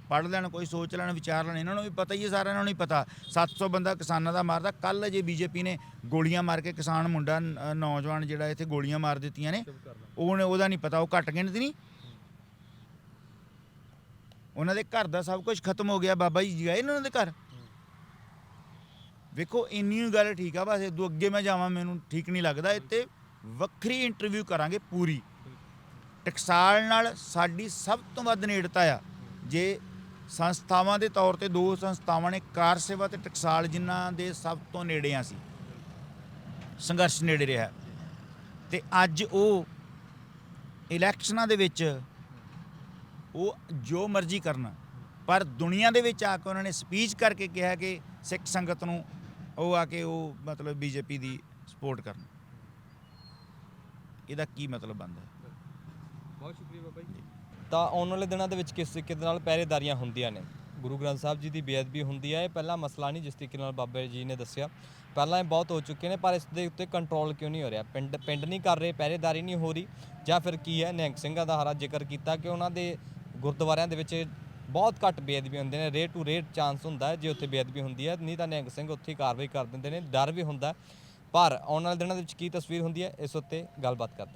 ਪੜ੍ਹ ਲੈਣ, ਕੋਈ ਸੋਚ ਲੈਣ, ਵਿਚਾਰ ਲੈਣ, ਇਹਨਾਂ ਨੂੰ ਵੀ ਪਤਾ ਹੀ ਹੈ, ਸਾਰਿਆਂ ਨੂੰ ਨਹੀਂ ਪਤਾ। 700 ਬੰਦਾ ਕਿਸਾਨਾਂ ਦਾ ਮਾਰਦਾ। ਕੱਲ ਜੇ ਬੀਜੇਪੀ ਨੇ ਗੋਲੀਆਂ ਮਾਰ ਕੇ ਕਿਸਾਨ ਮੁੰਡਾ ਨੌਜਵਾਨ ਜਿਹੜਾ ਇੱਥੇ ਗੋਲੀਆਂ ਮਾਰ ਦਿੱਤੀਆਂ ਨੇ, ਉਹਨੇ ਉਹਦਾ ਨਹੀਂ ਪਤਾ, ਉਹ ਘੱਟ ਗਿਣਤੀ ਨਹੀਂ। ਉਹਨਾਂ ਦੇ ਘਰ ਦਾ ਸਭ ਕੁਝ ਖਤਮ ਹੋ ਗਿਆ, ਬਾਬਾ ਜੀ ਗਏ ਨੇ ਉਹਨਾਂ ਦੇ ਘਰ? ਵੇਖੋ, ਇੰਨੀ ਗੱਲ ਠੀਕ ਆ, ਬਸ ਇਦੋਂ ਅੱਗੇ ਮੈਂ ਜਾਵਾਂ, ਮੈਨੂੰ ਠੀਕ ਨਹੀਂ ਲੱਗਦਾ, ਇੱਥੇ ਵੱਖਰੀ ਇੰਟਰਵਿਊ ਕਰਾਂਗੇ ਪੂਰੀ। ਟਕਸਾਲ ਨਾਲ ਸਾਡੀ ਸਭ ਤੋਂ ਵੱਧ ਨੇੜਤਾ ਆ। ਜੇ ਸੰਸਥਾਵਾਂ ਦੇ ਤੌਰ ਤੇ ਦੋ ਸੰਸਥਾਵਾਂ ਨੇ, ਕਾਰ ਸੇਵਾ ਤੇ ਟਕਸਾਲ, ਜਿਨ੍ਹਾਂ ਦੇ ਸਭ ਤੋਂ ਨੇੜੇ ਆ ਸੀ ਸੰਘਰਸ਼ ਨੇੜੇ ਰਿਹਾ। ਤੇ ਅੱਜ ਉਹ ਇਲੈਕਸ਼ਨਾਂ ਦੇ ਵਿੱਚ ਉਹ ਜੋ ਮਰਜ਼ੀ ਕਰਨ, ਪਰ ਦੁਨੀਆ ਦੇ ਵਿੱਚ ਆ ਕੇ ਉਹਨਾਂ ਨੇ ਸਪੀਚ ਕਰਕੇ ਕਿਹਾ ਕਿ ਸਿੱਖ ਸੰਗਤ ਨੂੰ ਉਹ ਆ ਕੇ ਉਹ ਮਤਲਬ ਬੀਜੇਪੀ ਦੀ ਸਪੋਰਟ ਕਰਨ। ਇਹਦਾ ਕੀ ਮਤਲਬ ਬਣਦਾ? ਹੈ? ਬਹੁਤ ਸ਼ੁਕਰੀਆ ਬਾਬਾ ਜੀ। ਤਾਂ ਆਉਣ ਵਾਲੇ ਦਿਨਾਂ ਦੇ ਵਿੱਚ ਕਿਸ ਤਰੀਕੇ ਦੇ ਨਾਲ ਪਹਿਰੇਦਾਰੀਆਂ ਹੁੰਦੀਆਂ ਨੇ? ਗੁਰੂ ਗ੍ਰੰਥ ਸਾਹਿਬ ਜੀ ਦੀ ਬੇਅਦਬੀ ਹੁੰਦੀ ਹੈ ਇਹ ਪਹਿਲਾ ਮਸਲਾ ਨਹੀਂ ਜਿਸ ਤਰੀਕੇ ਨਾਲ ਬਾਬਾ ਜੀ ਨੇ ਦੱਸਿਆ। ਪਹਿਲਾਂ ਇਹ ਬਹੁਤ ਹੋ ਚੁੱਕੇ ਨੇ ਪਰ ਇਸ ਦੇ ਉੱਤੇ ਕੰਟਰੋਲ ਕਿਉਂ ਨਹੀਂ ਹੋ ਰਿਹਾ? ਪਿੰਡ ਪਿੰਡ ਨਹੀਂ ਕਰ ਰਹੇ ਪਹਿਰੇਦਾਰੀ ਨਹੀਂ ਹੋ ਰਹੀ। ਜਾਂ ਫਿਰ ਕੀ ਹੈ? ਨਿਹੰਗ ਸਿੰਘਾਂ ਦਾ ਹਰਾ ਜ਼ਿਕਰ ਕੀਤਾ ਕਿ ਉਹਨਾਂ ਦੇ ਗੁਰਦੁਆਰਿਆਂ ਦੇ ਵਿੱਚ ਬਹੁਤ ਘੱਟ ਬੇਅਦਬੀ ਹੁੰਦੇ ਨੇ ਰੇਟ ਟੂ ਰੇਟ ਚਾਂਸ ਹੁੰਦਾ ਹੈ, ਜੇ ਉੱਥੇ ਬੇਅਦਬੀ ਹੁੰਦੀ ਹੈ, ਨਹੀਂ ਤਾਂ ਨਿਹੰਗ ਸਿੰਘ ਉੱਥੇ ਹੀ ਕਾਰਵਾਈ ਕਰ ਦਿੰਦੇ ਨੇ, ਡਰ ਵੀ ਹੁੰਦਾ ਪਰ ਆਉਣ ਵਾਲੇ ਦਿਨਾਂ ਦੇ ਵਿੱਚ ਕੀ ਤਸਵੀਰ ਹੁੰਦੀ ਹੈ, ਇਸ ਉੱਤੇ ਗੱਲਬਾਤ ਕਰਦੇ ਹਾਂ।